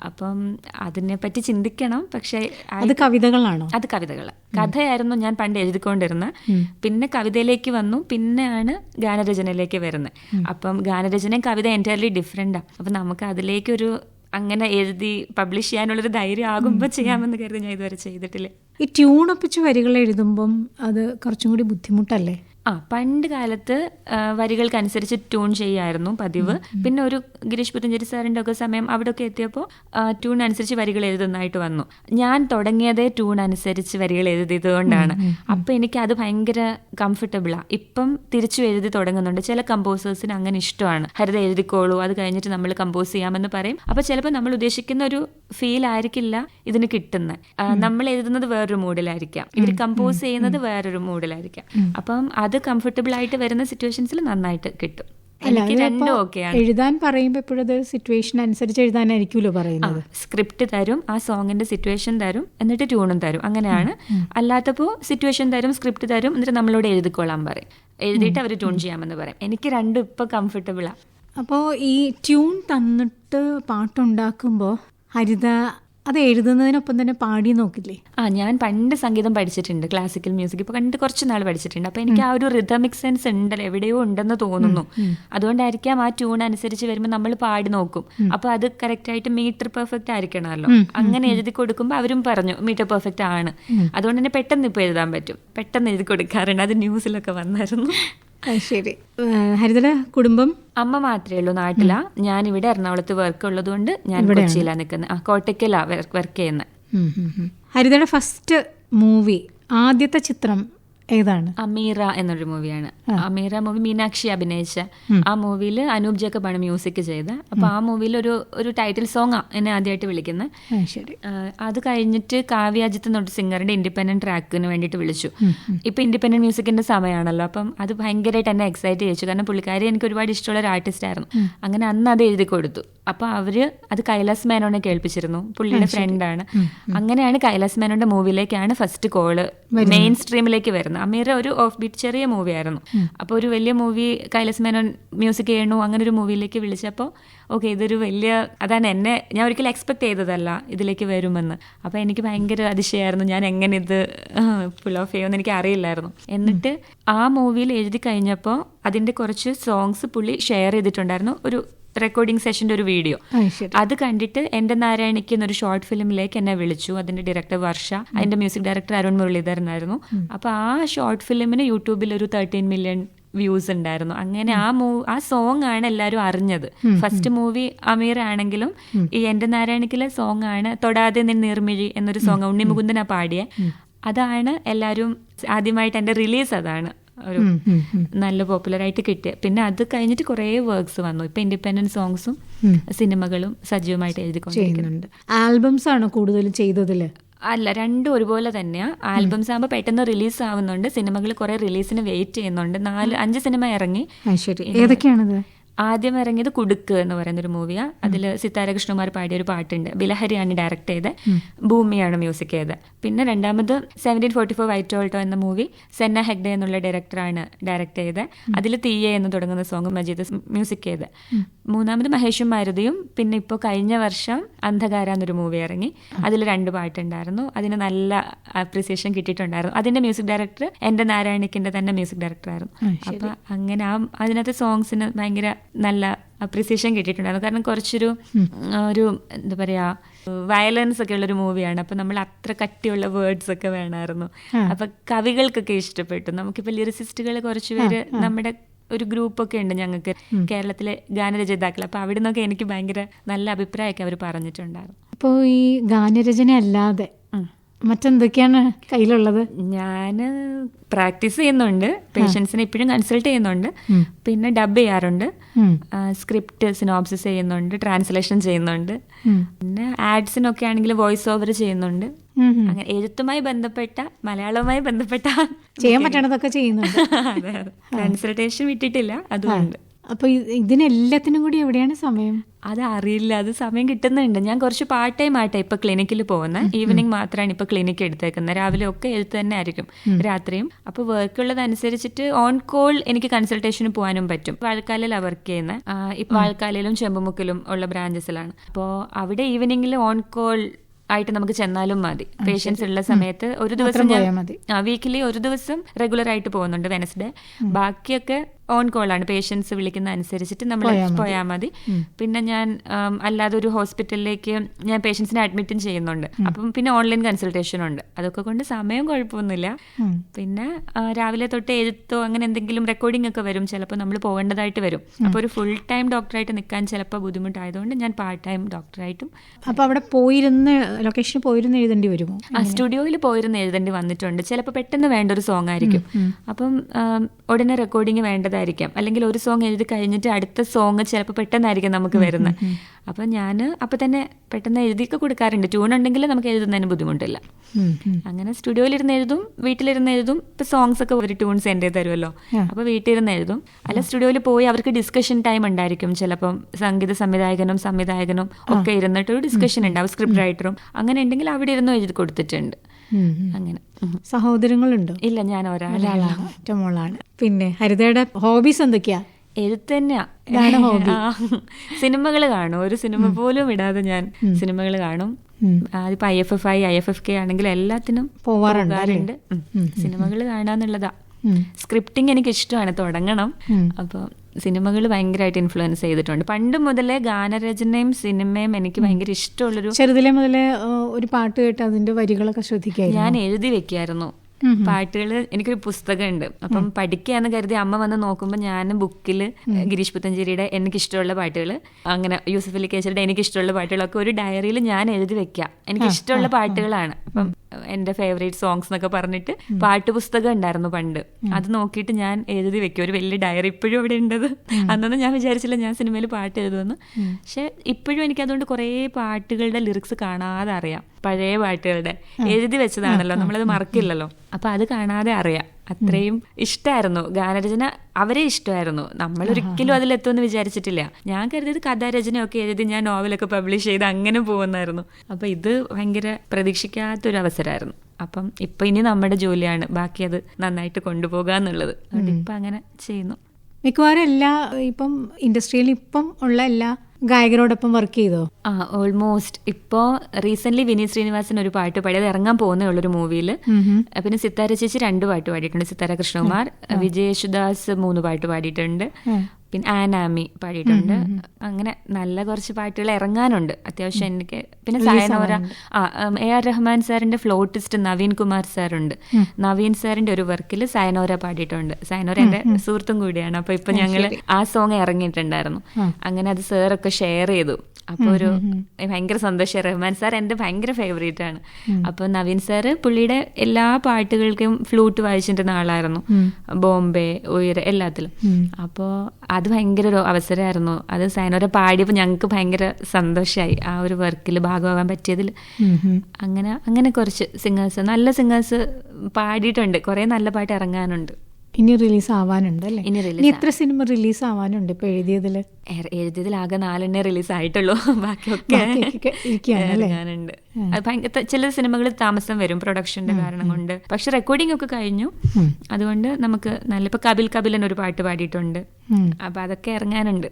അപ്പം അതിനെ പറ്റി ചിന്തിക്കണം. പക്ഷെ അത് കവിതകളാണോ? അത് കവിതകൾ കഥയായിരുന്നു ഞാൻ പണ്ട് എഴുതിക്കൊണ്ടിരുന്നത്. പിന്നെ കവിതയിലേക്ക് വന്നു. പിന്നെയാണ് ഗാനരചനയിലേക്ക് വരുന്നത്. അപ്പം ഗാനരചനയും കവിത എന്റയർലി ഡിഫറെന്റാണ് അപ്പം നമുക്ക് അതിലേക്കൊരു അങ്ങനെ എഴുതി പബ്ലിഷ് ചെയ്യാനുള്ളൊരു ധൈര്യം ആകുമ്പോൾ ചെയ്യാമെന്ന് കരുതി ഞാൻ ഇതുവരെ ചെയ്തിട്ടില്ല. ഈ ട്യൂൺ ഒപ്പിച്ച് വരികൾ എഴുതുമ്പം അത് കുറച്ചും കൂടി ബുദ്ധിമുട്ടല്ലേ? ആ പണ്ട് കാലത്ത് വരികൾക്കനുസരിച്ച് ട്യൂൺ ചെയ്യായിരുന്നു പതിവ്. പിന്നെ ഒരു ഗിരീഷ് പുത്തഞ്ചേരി സാറിന്റെ ഒക്കെ സമയം അവിടെയൊക്കെ എത്തിയപ്പോൾ ട്യൂൺ അനുസരിച്ച് വരികൾ എഴുതുന്നതായിട്ട് വന്നു. ഞാൻ തുടങ്ങിയതേ ട്യൂൺ അനുസരിച്ച് വരികൾ എഴുതിയത് കൊണ്ടാണ് അപ്പം എനിക്ക് അത് ഭയങ്കര കംഫർട്ടബിളാണ് ഇപ്പം തിരിച്ചു എഴുതി തുടങ്ങുന്നുണ്ട്. ചില കമ്പോസേഴ്സിന് അങ്ങനെ ഇഷ്ടമാണ്. ഹരിത എഴുതിക്കോളൂ അത് കഴിഞ്ഞിട്ട് നമ്മൾ കമ്പോസ് ചെയ്യാമെന്ന് പറയും. അപ്പോൾ ചിലപ്പോൾ നമ്മൾ ഉദ്ദേശിക്കുന്ന ഒരു ഫീൽ ആയിരിക്കില്ല ഇതിന് കിട്ടുന്നത് നമ്മൾ എഴുതുന്നത് വേറൊരു മൂഡിലായിരിക്കാം ഇവർ കമ്പോസ് ചെയ്യുന്നത് വേറൊരു മൂഡിലായിരിക്കാം അപ്പം അത് കംഫർട്ടബിൾ ആയിട്ട് വരുന്ന സിറ്റുവേഷൻസിൽ നന്നായിട്ട് കിട്ടും. എഴുതാൻ പറയുമ്പോൾ എപ്പോഴത് സിറ്റുവേഷൻ അനുസരിച്ച് എഴുതാനായിരിക്കുമല്ലോ പറയുന്നത്. സ്ക്രിപ്റ്റ് തരും ആ സോങ്ങിന്റെ സിറ്റുവേഷൻ തരും എന്നിട്ട് ട്യൂണും തരും. അങ്ങനെയാണ്. അല്ലാത്തപ്പോൾ സിറ്റുവേഷൻ തരും സ്ക്രിപ്റ്റ് തരും എന്നിട്ട് നമ്മളോട് എഴുതിക്കൊള്ളാൻ പറയും. എഴുതിയിട്ട് അവർ ട്യൂൺ ചെയ്യാമെന്ന് പറയും. എനിക്ക് രണ്ടും ഇപ്പൊ കംഫർട്ടബിളാ അപ്പോൾ ഈ ട്യൂൺ തന്നിട്ട് പാട്ടുണ്ടാക്കുമ്പോൾ ഹരിത അത് എഴുതുന്നതിനൊപ്പം തന്നെ പാടി നോക്കില്ലേ? ആ ഞാൻ പണ്ട് സംഗീതം പഠിച്ചിട്ടുണ്ട് ക്ലാസിക്കൽ മ്യൂസിക് ഇപ്പൊ കണ്ട് കുറച്ച് നാൾ പഠിച്ചിട്ടുണ്ട്. അപ്പൊ എനിക്ക് ആ ഒരു റിതമിക് സെൻസ് ഉണ്ടല്ലോ എവിടെയോ ഉണ്ടെന്ന് തോന്നുന്നു. അതുകൊണ്ടായിരിക്കാം ആ ട്യൂൺ അനുസരിച്ച് വരുമ്പോൾ നമ്മൾ പാടി നോക്കും. അപ്പൊ അത് കറക്റ്റ് ആയിട്ട് മീറ്റർ പെർഫെക്റ്റ് ആയിരിക്കണമല്ലോ. അങ്ങനെ എഴുതി കൊടുക്കുമ്പോൾ അവരും പറഞ്ഞു മീറ്റർ പെർഫെക്റ്റ് ആണ്. അതുകൊണ്ട് തന്നെ പെട്ടെന്ന് ഇപ്പൊ എഴുതാൻ പറ്റും. പെട്ടെന്ന് എഴുതി കൊടുക്കാറുണ്ട്. അത് ന്യൂസിലൊക്കെ വന്നായിരുന്നു. [LAUGHS] ശരി. ഹരിതല കുടുംബം? അമ്മ മാത്രമേ ഉള്ളൂ നാട്ടിലാ. ഞാൻ ഇവിടെ എറണാകുളത്ത് വർക്ക് ഉള്ളതുകൊണ്ട് ഞാൻ കൊച്ചിയിലാണ് നിൽക്കുന്നത് ആ കോട്ടയ്ക്കലാ വർക്ക് ചെയ്യുന്നത്. ഹരിതയുടെ ഫസ്റ്റ് മൂവി ആദ്യത്തെ ചിത്രം ഏതാണ്? അമീറ എന്നൊരു മൂവിയാണ്. അമീറ മൂവി മീനാക്ഷി അഭിനയിച്ച. ആ മൂവിയിൽ അനൂപ് ജേക്കബാണ് മ്യൂസിക് ചെയ്തത്. അപ്പൊ ആ മൂവിയിൽ ഒരു ഒരു ടൈറ്റിൽ സോങ്ങാ എന്നെ ആദ്യമായിട്ട് വിളിക്കുന്നത് അത് കഴിഞ്ഞിട്ട് കാവ്യാജിത്ത് എന്നൊരു സിംഗറിന്റെ ഇൻഡിപെൻഡന്റ് ട്രാക്കിന് വേണ്ടിയിട്ട് വിളിച്ചു. ഇപ്പൊ ഇൻഡിപെൻഡന്റ് മ്യൂസിക്കിന്റെ സമയമാണല്ലോ അപ്പം അത് ഭയങ്കരമായിട്ട് എന്നെ എക്സൈറ്റ് ചെയ്യിച്ചു. കാരണം പുള്ളിക്കാരി എനിക്ക് ഒരുപാട് ഇഷ്ടമുള്ള ഒരു ആർട്ടിസ്റ്റ് ആയിരുന്നു. അങ്ങനെ അന്ന് അത് എഴുതി കൊടുത്തു. അപ്പൊ അവർ അത് കൈലാസ് മേനോനെ കേൾപ്പിച്ചിരുന്നു. പുള്ളിയുടെ ഫ്രണ്ടാണ് അങ്ങനെയാണ് കൈലാസ് മേനോന്റെ മൂവിയിലേക്കാണ് ഫസ്റ്റ് കോൾ മെയിൻ സ്ട്രീമിലേക്ക് വരുന്നത്. അമീറ ഒരു ഓഫ് ബീറ്റ് ചെറിയ മൂവി ആയിരുന്നു. അപ്പോൾ ഒരു വലിയ മൂവി കൈലാസ് മേനോൻ മ്യൂസിക് ചെയ്യണു അങ്ങനെ ഒരു മൂവിയിലേക്ക് വിളിച്ചപ്പോൾ ഓക്കെ ഇതൊരു വലിയ അതാണ് എന്നെ ഞാൻ ഒരിക്കലും എക്സ്പെക്ട് ചെയ്തതല്ല ഇതിലേക്ക് വരുമെന്ന്. അപ്പോൾ എനിക്ക് ഭയങ്കര അതിശയമായിരുന്നു. ഞാൻ എങ്ങനെ ഇത് ഫുൾ ഓഫ് ചെയ്യുമെന്ന് എനിക്ക് അറിയില്ലായിരുന്നു. എന്നിട്ട് ആ മൂവിയിൽ എഴുതി കഴിഞ്ഞപ്പോൾ അതിന്റെ കുറച്ച് സോങ്സ് പുള്ളി ഷെയർ ചെയ്തിട്ടുണ്ടായിരുന്നു. ഒരു റെക്കോർഡിംഗ് സെഷന്റെ ഒരു വീഡിയോ അത് കണ്ടിട്ട് എന്റെ നാരായണിക്ക് എന്നൊരു ഷോർട്ട് ഫിലിമിലേക്ക് എന്നെ വിളിച്ചു. അതിന്റെ ഡയറക്ടർ വർഷ. അതിന്റെ മ്യൂസിക് ഡയറക്ടർ അരുൺ മുരളീധരൻ ആയിരുന്നു അപ്പോൾ ആ ഷോർട്ട് ഫിലിമിന് യൂട്യൂബിൽ ഒരു തേർട്ടീൻ മില്യൺ വ്യൂസ് ഉണ്ടായിരുന്നു. അങ്ങനെ ആ മൂവ് ആ സോങ് ആണ് എല്ലാവരും അറിഞ്ഞത്. ഫസ്റ്റ് മൂവി അമീർ ആണെങ്കിലും ഈ എന്റെ നാരായണിക്കിലെ സോങ് ആണ് തൊടാതെ നിൻ നീർമിഴി എന്നൊരു സോങ് ഉണ്ണി മുകുന്ദന പാടിയ. അതാണ് എല്ലാവരും ആദ്യമായിട്ട് എന്റെ റിലീസ് അതാണ്. ഒരു. നല്ല പോപ്പുലർ ആയിട്ട് കിട്ടിയ. പിന്നെ അത് കഴിഞ്ഞിട്ട് കുറേ വർക്ക്സ് വന്നു. ഇപ്പൊ ഇൻഡിപെൻഡന്റ് സോങ്സും സിനിമകളും സജീവമായിട്ട് എഴുതിക്കൊണ്ടിരിക്കുന്നുണ്ട് ആൽബംസ് ആണ് കൂടുതലും ചെയ്തതിൽ? അല്ല രണ്ടും ഒരുപോലെ തന്നെയാ. ആൽബംസ് ആകുമ്പോൾ പെട്ടെന്ന് റിലീസ് ആവുന്നുണ്ട്. സിനിമകൾ കുറെ റിലീസിന് വെയിറ്റ് ചെയ്യുന്നുണ്ട്. നാല് അഞ്ച് സിനിമ ഇറങ്ങി. ശരി. ഏതൊക്കെയാണത്? ആദ്യം ഇറങ്ങിയത് കുടുക്ക് എന്ന് പറയുന്ന ഒരു മൂവിയാ അതിൽ സിത്താര കൃഷ്ണകുമാർ പാടിയ ഒരു പാട്ടുണ്ട്. ബിലഹരിയാണ് ഡയറക്ട് ചെയ്ത് ഭൂമിയാണ് മ്യൂസിക് ചെയ്ത് പിന്നെ രണ്ടാമത് seventeen forty four white alto എന്ന മൂവി സെന്ന ഹെഗ്ഡെ എന്നുള്ള ഡയറക്ടറാണ് ഡയറക്ട് ചെയ്ത് അതിൽ തീയെ എന്ന് തുടങ്ങുന്ന സോങ് മജീദ് മ്യൂസിക് ചെയ്ത് മൂന്നാമത് മഹേഷും മാരുതിയും. പിന്നെ ഇപ്പോൾ കഴിഞ്ഞ വർഷം അന്ധകാര എന്നൊരു മൂവി ഇറങ്ങി. അതിൽ രണ്ട് പാട്ടുണ്ടായിരുന്നു. അതിന് നല്ല അപ്രിസിയേഷൻ കിട്ടിയിട്ടുണ്ടായിരുന്നു. അതിന്റെ മ്യൂസിക് ഡയറക്ടർ എന്റെ നാരായണിക്കിന്റെ തന്നെ മ്യൂസിക് ഡയറക്ടറായിരുന്നു അപ്പൊ അങ്ങനെ ആ അതിനകത്ത് സോങ്സിന് ഭയങ്കര നല്ല അപ്രിസിയേഷൻ കിട്ടിയിട്ടുണ്ടായിരുന്നു. കാരണം കുറച്ചൊരു ഒരു എന്താ പറയാ വയലൻസ് ഒക്കെ ഉള്ള ഒരു മൂവിയാണ് അപ്പൊ നമ്മൾ അത്ര കട്ടിയുള്ള വേർഡ്സ് ഒക്കെ വേണമായിരുന്നു. അപ്പൊ കവികൾക്കൊക്കെ ഇഷ്ടപ്പെട്ടു. നമുക്കിപ്പോ ലിറിസിസ്റ്റുകൾ കുറച്ചുപേര് നമ്മുടെ ഒരു ഗ്രൂപ്പൊക്കെ ഉണ്ട് ഞങ്ങൾക്ക്. കേരളത്തിലെ ഗാനരചയിതാക്കൾ. അപ്പോൾ അവിടെ നിന്നൊക്കെ എനിക്ക് ഭയങ്കര നല്ല അഭിപ്രായമൊക്കെ അവർ പറഞ്ഞിട്ടുണ്ടായിരുന്നു. അപ്പോൾ ഈ ഗാനരചന അല്ലാതെ മറ്റെന്തൊക്കെയാണ് കയ്യിലുള്ളത്? ഞാൻ പ്രാക്ടീസ് ചെയ്യുന്നുണ്ട്. പേഷ്യൻസിനെ ഇപ്പോഴും കൺസൾട്ട് ചെയ്യുന്നുണ്ട്. പിന്നെ ഡബ് ചെയ്യാറുണ്ട്. സ്ക്രിപ്റ്റ് സിനോപ്സിസ് ചെയ്യുന്നുണ്ട് ട്രാൻസ്ലേഷൻ ചെയ്യുന്നുണ്ട്. പിന്നെ ആഡ്സിനൊക്കെ ആണെങ്കിൽ വോയിസ് ഓവർ ചെയ്യുന്നുണ്ട്. അങ്ങനെ എഴുത്തുമായി ബന്ധപ്പെട്ട മലയാളവുമായി ബന്ധപ്പെട്ട ചെയ്യാൻ പറ്റണതൊക്കെ ചെയ്യുന്നുണ്ട്. [LAUGHS] കൺസൾട്ടേഷൻ വിട്ടിട്ടില്ല. അതുകൊണ്ട്. അപ്പൊ ഇതിനെല്ലാത്തിനും കൂടി എവിടെയാണ് സമയം? അത് അറിയില്ല അത് സമയം കിട്ടുന്നുണ്ട്. ഞാൻ കുറച്ച് പാർട്ട് ടൈം ആയിട്ടാണ് ഇപ്പൊ ക്ലിനിക്കിൽ പോകുന്നത് ഈവനിങ് മാത്രമാണ് ഇപ്പൊ ക്ലിനിക്ക് എടുത്തേക്കുന്നത് രാവിലെ ഒക്കെ എഴുത്ത് തന്നെ ആയിരിക്കും രാത്രിയും. അപ്പൊ വർക്ക് ഉള്ളതനുസരിച്ചിട്ട് ഓൺ കോൾ എനിക്ക് കൺസൾട്ടേഷന് പോകാനും പറ്റും. വാഴക്കാലിലാണ് വർക്ക് ചെയ്യുന്നത് ഇപ്പൊ വാഴക്കാലിലും ചെമ്പുമുക്കിലും ഉള്ള ബ്രാഞ്ചസിലാണ് അപ്പോൾ അവിടെ ഈവനിങ്ങിൽ ഓൺ കോൾ ആയിട്ട് നമുക്ക് ചെന്നാലും മതി. പേഷ്യൻസ് ഉള്ള സമയത്ത് ഒരു ദിവസം ഞാൻ മതി. വീക്കിലി ഒരു ദിവസം റെഗുലർ ആയിട്ട് പോകുന്നുണ്ട് വെനസ്ഡേ ബാക്കിയൊക്കെ ഓൺ കോൾ ആണ്. പേഷ്യൻസ് വിളിക്കുന്ന അനുസരിച്ചിട്ട് നമ്മൾ പോയാൽ മതി. പിന്നെ ഞാൻ അല്ലാതെ ഒരു ഹോസ്പിറ്റലിലേക്ക് ഞാൻ പേഷ്യൻസിനെ അഡ്മിറ്റും ചെയ്യുന്നുണ്ട്. അപ്പം പിന്നെ ഓൺലൈൻ കൺസൾട്ടേഷൻ ഉണ്ട്. അതൊക്കെ കൊണ്ട് സമയം കുഴപ്പമൊന്നുമില്ല. പിന്നെ രാവിലെ തൊട്ട് എഴുത്തോ അങ്ങനെ എന്തെങ്കിലും റെക്കോർഡിംഗ് ഒക്കെ വരും. ചിലപ്പോൾ നമ്മൾ പോകേണ്ടതായിട്ട് വരും. അപ്പോൾ ഒരു ഫുൾ ടൈം ഡോക്ടറായിട്ട് നിൽക്കാൻ ചിലപ്പോൾ ബുദ്ധിമുട്ടായതുകൊണ്ട് ഞാൻ പാർട്ട് ടൈം ഡോക്ടറായിട്ടും അപ്പോൾ അവിടെ പോയിരുന്ന ലൊക്കേഷനിൽ പോയിരുന്ന് എഴുതേണ്ടി വരുമോ? ആ സ്റ്റുഡിയോയിൽ പോയിരുന്ന് എഴുതേണ്ടി വന്നിട്ടുണ്ട്. ചിലപ്പോൾ പെട്ടെന്ന് വേണ്ട ഒരു സോങ് ആയിരിക്കും. അപ്പം ഉടനെ റെക്കോർഡിംഗ് റെക്കോർഡിങ് വേണ്ടതായിരിക്കാം അല്ലെങ്കിൽ ഒരു സോങ് എഴുതി കഴിഞ്ഞിട്ട് അടുത്ത സോങ് ചിലപ്പോൾ പെട്ടെന്നായിരിക്കും നമുക്ക് വരുന്നത്. അപ്പം ഞാൻ അപ്പം തന്നെ പെട്ടെന്ന് എഴുതിയൊക്കെ കൊടുക്കാറുണ്ട്. ട്യൂൺ ഉണ്ടെങ്കിൽ നമുക്ക് എഴുതുന്നതിന് ബുദ്ധിമുട്ടില്ല. അങ്ങനെ സ്റ്റുഡിയോയിലിരുന്ന് എഴുതും വീട്ടിലിരുന്ന് എഴുതും ഇപ്പൊ സോങ്സ് ഒക്കെ ഒരു ട്യൂൺസ് ചെയ്ത് തരുമല്ലോ. അപ്പൊ വീട്ടിലിരുന്ന് എഴുതും. അല്ല സ്റ്റുഡിയോയിൽ പോയി അവർക്ക് ഡിസ്കഷൻ ടൈം ഉണ്ടായിരിക്കും. ചിലപ്പം സംഗീത സംവിധായകനും സംവിധായകനും ഒക്കെ ഇരുന്നിട്ട് ഒരു ഡിസ്കഷൻ ഉണ്ടാവും സ്ക്രിപ്റ്റ് റൈറ്ററും അങ്ങനെ ഉണ്ടെങ്കിൽ അവിടെ ഇരുന്ന് എഴുതി കൊടുത്തിട്ടുണ്ട്. അങ്ങനെ. സഹോദരങ്ങളുണ്ടോ? ഇല്ല ഞാൻ ഒരാളാണ്. ഒരാളാണ് ഒറ്റ മോളാണ്. പിന്നെ ഹരിതയുടെ ഹോബീസ് എന്തൊക്കെയാ? എഴുത്ത് തന്നെയാണ് hobby. [LAUGHS] സിനിമകൾ കാണും. ഒരു സിനിമ പോലും ഇടാതെ ഞാൻ സിനിമകൾ കാണും. അതിപ്പോ I F F I I F F K ആണെങ്കിലും എല്ലാത്തിനും പോവാറുണ്ട് സിനിമകൾ കാണാന്നുള്ളതാ. സ്ക്രിപ്റ്റിംഗ് എനിക്ക് ഇഷ്ടമാണ് തുടങ്ങണം. ഉം. സിനിമകൾ ഭയങ്കരമായിട്ട് ഇൻഫ്ലുവൻസ് ചെയ്തിട്ടുണ്ട്. പണ്ട് മുതലേ ഗാനരചനയും സിനിമയും എനിക്ക് ഭയങ്കര ഇഷ്ടമുള്ളൊരു ചെറുതിലെ മുതലേ ഒരു പാട്ട് കേട്ട് അതിന്റെ വരികളൊക്കെ ശ്രദ്ധിക്കുക ഞാൻ എഴുതി വെക്കായിരുന്നു. പാട്ടുകൾ എനിക്കൊരു പുസ്തകമുണ്ട്. അപ്പം പഠിക്കാന്ന് കരുതി അമ്മ വന്ന് നോക്കുമ്പോൾ ഞാൻ ബുക്കിൽ ഗിരീഷ് പുത്തഞ്ചേരിയുടെ എനിക്കിഷ്ടമുള്ള പാട്ടുകൾ അങ്ങനെ യൂസഫ് അലി കേസരിയുടെ എനിക്കിഷ്ടമുള്ള പാട്ടുകളൊക്കെ ഒരു ഡയറിയിൽ ഞാൻ എഴുതി വെക്കാം. എനിക്കിഷ്ടമുള്ള പാട്ടുകളാണ്. അപ്പം എന്റെ ഫേവറേറ്റ് സോങ്സ് എന്നൊക്കെ പറഞ്ഞിട്ട് പാട്ട് പുസ്തകം ഉണ്ടായിരുന്നു പണ്ട്. അത് നോക്കിയിട്ട് ഞാൻ എഴുതി വെക്കും. ഒരു വലിയ ഡയറി ഇപ്പോഴും അവിടെ ഉണ്ടത്. അന്നൊന്നും ഞാൻ വിചാരിച്ചില്ല ഞാൻ സിനിമയിൽ പാട്ട് എഴുതുമെന്ന്. പക്ഷെ ഇപ്പോഴും എനിക്ക് അതുകൊണ്ട് കുറേ പാട്ടുകളുടെ ലിറിക്സ് കാണാതെ അറിയാം. പഴയ പാട്ടുകളുടെ. എഴുതി വെച്ചതാണല്ലോ. നമ്മളത് മറക്കില്ലല്ലോ. അപ്പൊ അത് കാണാതെ അറിയാം. അത്രയും ഇഷ്ടമായിരുന്നു ഗാനരചന അവരെ ഇഷ്ടമായിരുന്നു. നമ്മൾ ഒരിക്കലും അതിലെത്തുമെന്ന് വിചാരിച്ചിട്ടില്ല. ഞാൻ കരുതിയത് കഥാരചനയൊക്കെ എഴുതി ഞാൻ നോവലൊക്കെ പബ്ലിഷ് ചെയ്ത് അങ്ങനെ പോകുന്നായിരുന്നു അപ്പൊ ഇത് ഭയങ്കര പ്രതീക്ഷിക്കാത്തൊരു അവസരമായിരുന്നു. അപ്പം ഇപ്പൊ ഇനി നമ്മുടെ ജോലിയാണ്. ബാക്കി അത് നന്നായിട്ട് കൊണ്ടുപോകുക എന്നുള്ളത് അതുകൊണ്ട് ഇപ്പൊ അങ്ങനെ ചെയ്യുന്നു. മിക്കവാറും എല്ലാ ഇപ്പം ഇൻഡസ്ട്രിയിൽ ഇപ്പം ഉള്ള എല്ലാ ഗായകരോടൊപ്പം വർക്ക് ചെയ്തോ? ആ ഓൾമോസ്റ്റ് ഇപ്പോ റീസെന്റ് വിനീത് ശ്രീനിവാസൻ ഒരു പാട്ട് പാടി. അത് ഇറങ്ങാൻ പോകുന്നേ ഉള്ളൊരു മൂവിയിൽ പിന്നെ സിത്താര ചേച്ചി രണ്ട് പാട്ട് പാടിയിട്ടുണ്ട്. സിത്താര കൃഷ്ണകുമാർ വിജയേശുദാസ് മൂന്ന് പാട്ട് പാടിയിട്ടുണ്ട്. പിന്നെ ആനാമി പാടിയിട്ടുണ്ട്. അങ്ങനെ നല്ല കുറച്ച് പാട്ടുകൾ ഇറങ്ങാനുണ്ട്. അത്യാവശ്യം എനിക്ക് പിന്നെ സായനോര ആ എ ആർ റഹ്മാൻ സാറിന്റെ ഫ്ലോട്ടിസ്റ്റ് നവീൻ കുമാർ സാറുണ്ട്. നവീൻ സാറിന്റെ ഒരു വർക്കിൽ സായനോര പാടിയിട്ടുണ്ട്. സായനോര എന്റെ സുഹൃത്തും കൂടിയാണ്. അപ്പൊ ഇപ്പൊ ഞങ്ങൾ ആ സോങ് ഇറങ്ങിയിട്ടുണ്ടായിരുന്നു. അങ്ങനെ അത് സാറൊക്കെ ഷെയർ ചെയ്തു. അപ്പൊ ഒരു ഭയങ്കര സന്തോഷം. റഹ്മാൻ സാർ എന്റെ ഭയങ്കര ഫേവറേറ്റ് ആണ്. അപ്പൊ നവീൻ സാർ പുള്ളിയുടെ എല്ലാ പാട്ടുകൾക്കും ഫ്ലൂട്ട് വായിച്ചിട്ട് നാളായിരുന്നു ബോംബെ ഉയര എല്ലാത്തിലും. അപ്പോ അത് ഭയങ്കര ഒരു അവസരമായിരുന്നു. അത് സൈനോരെ പാടിയപ്പോൾ ഞങ്ങൾക്ക് ഭയങ്കര സന്തോഷമായി ആ ഒരു വർക്കിൽ ഭാഗമാകാൻ പറ്റിയതിൽ അങ്ങനെ അങ്ങനെ കുറച്ച് സിംഗേഴ്സ് നല്ല സിംഗേഴ്സ് പാടിയിട്ടുണ്ട്. കുറെ നല്ല പാട്ട് ഇറങ്ങാനുണ്ട്. ഇനി റിലീസ് ആവാനുണ്ട് അല്ലേ? ഇനി റിലീസ് എത്ര സിനിമ റിലീസ് ആവാനുണ്ട് ഇപ്പൊ എഴുതിയതിൽ? എഴുതിയതിൽ ആകെ നാലെണ്ണേ റിലീസ് ആയിട്ടുള്ളൂ [LAUGHS] ബാക്കിയൊക്കെ ബാക്കിയൊക്കെ ഇരിക്കുകയാണ് അല്ലേ? ഇറങ്ങാനുണ്ട് അത് ഭയങ്കര ചില സിനിമകൾ താമസം വരും പ്രൊഡക്ഷന്റെ കാരണം കൊണ്ട്. പക്ഷെ റെക്കോർഡിംഗ് ഒക്കെ കഴിഞ്ഞു അതുകൊണ്ട് നമുക്ക് നല്ല ഇപ്പൊ കപിൽ കപിലൻ ഒരു പാട്ട് പാടിയിട്ടുണ്ട്. ഉം. അപ്പൊ അതൊക്കെ ഇറങ്ങാനുണ്ട്.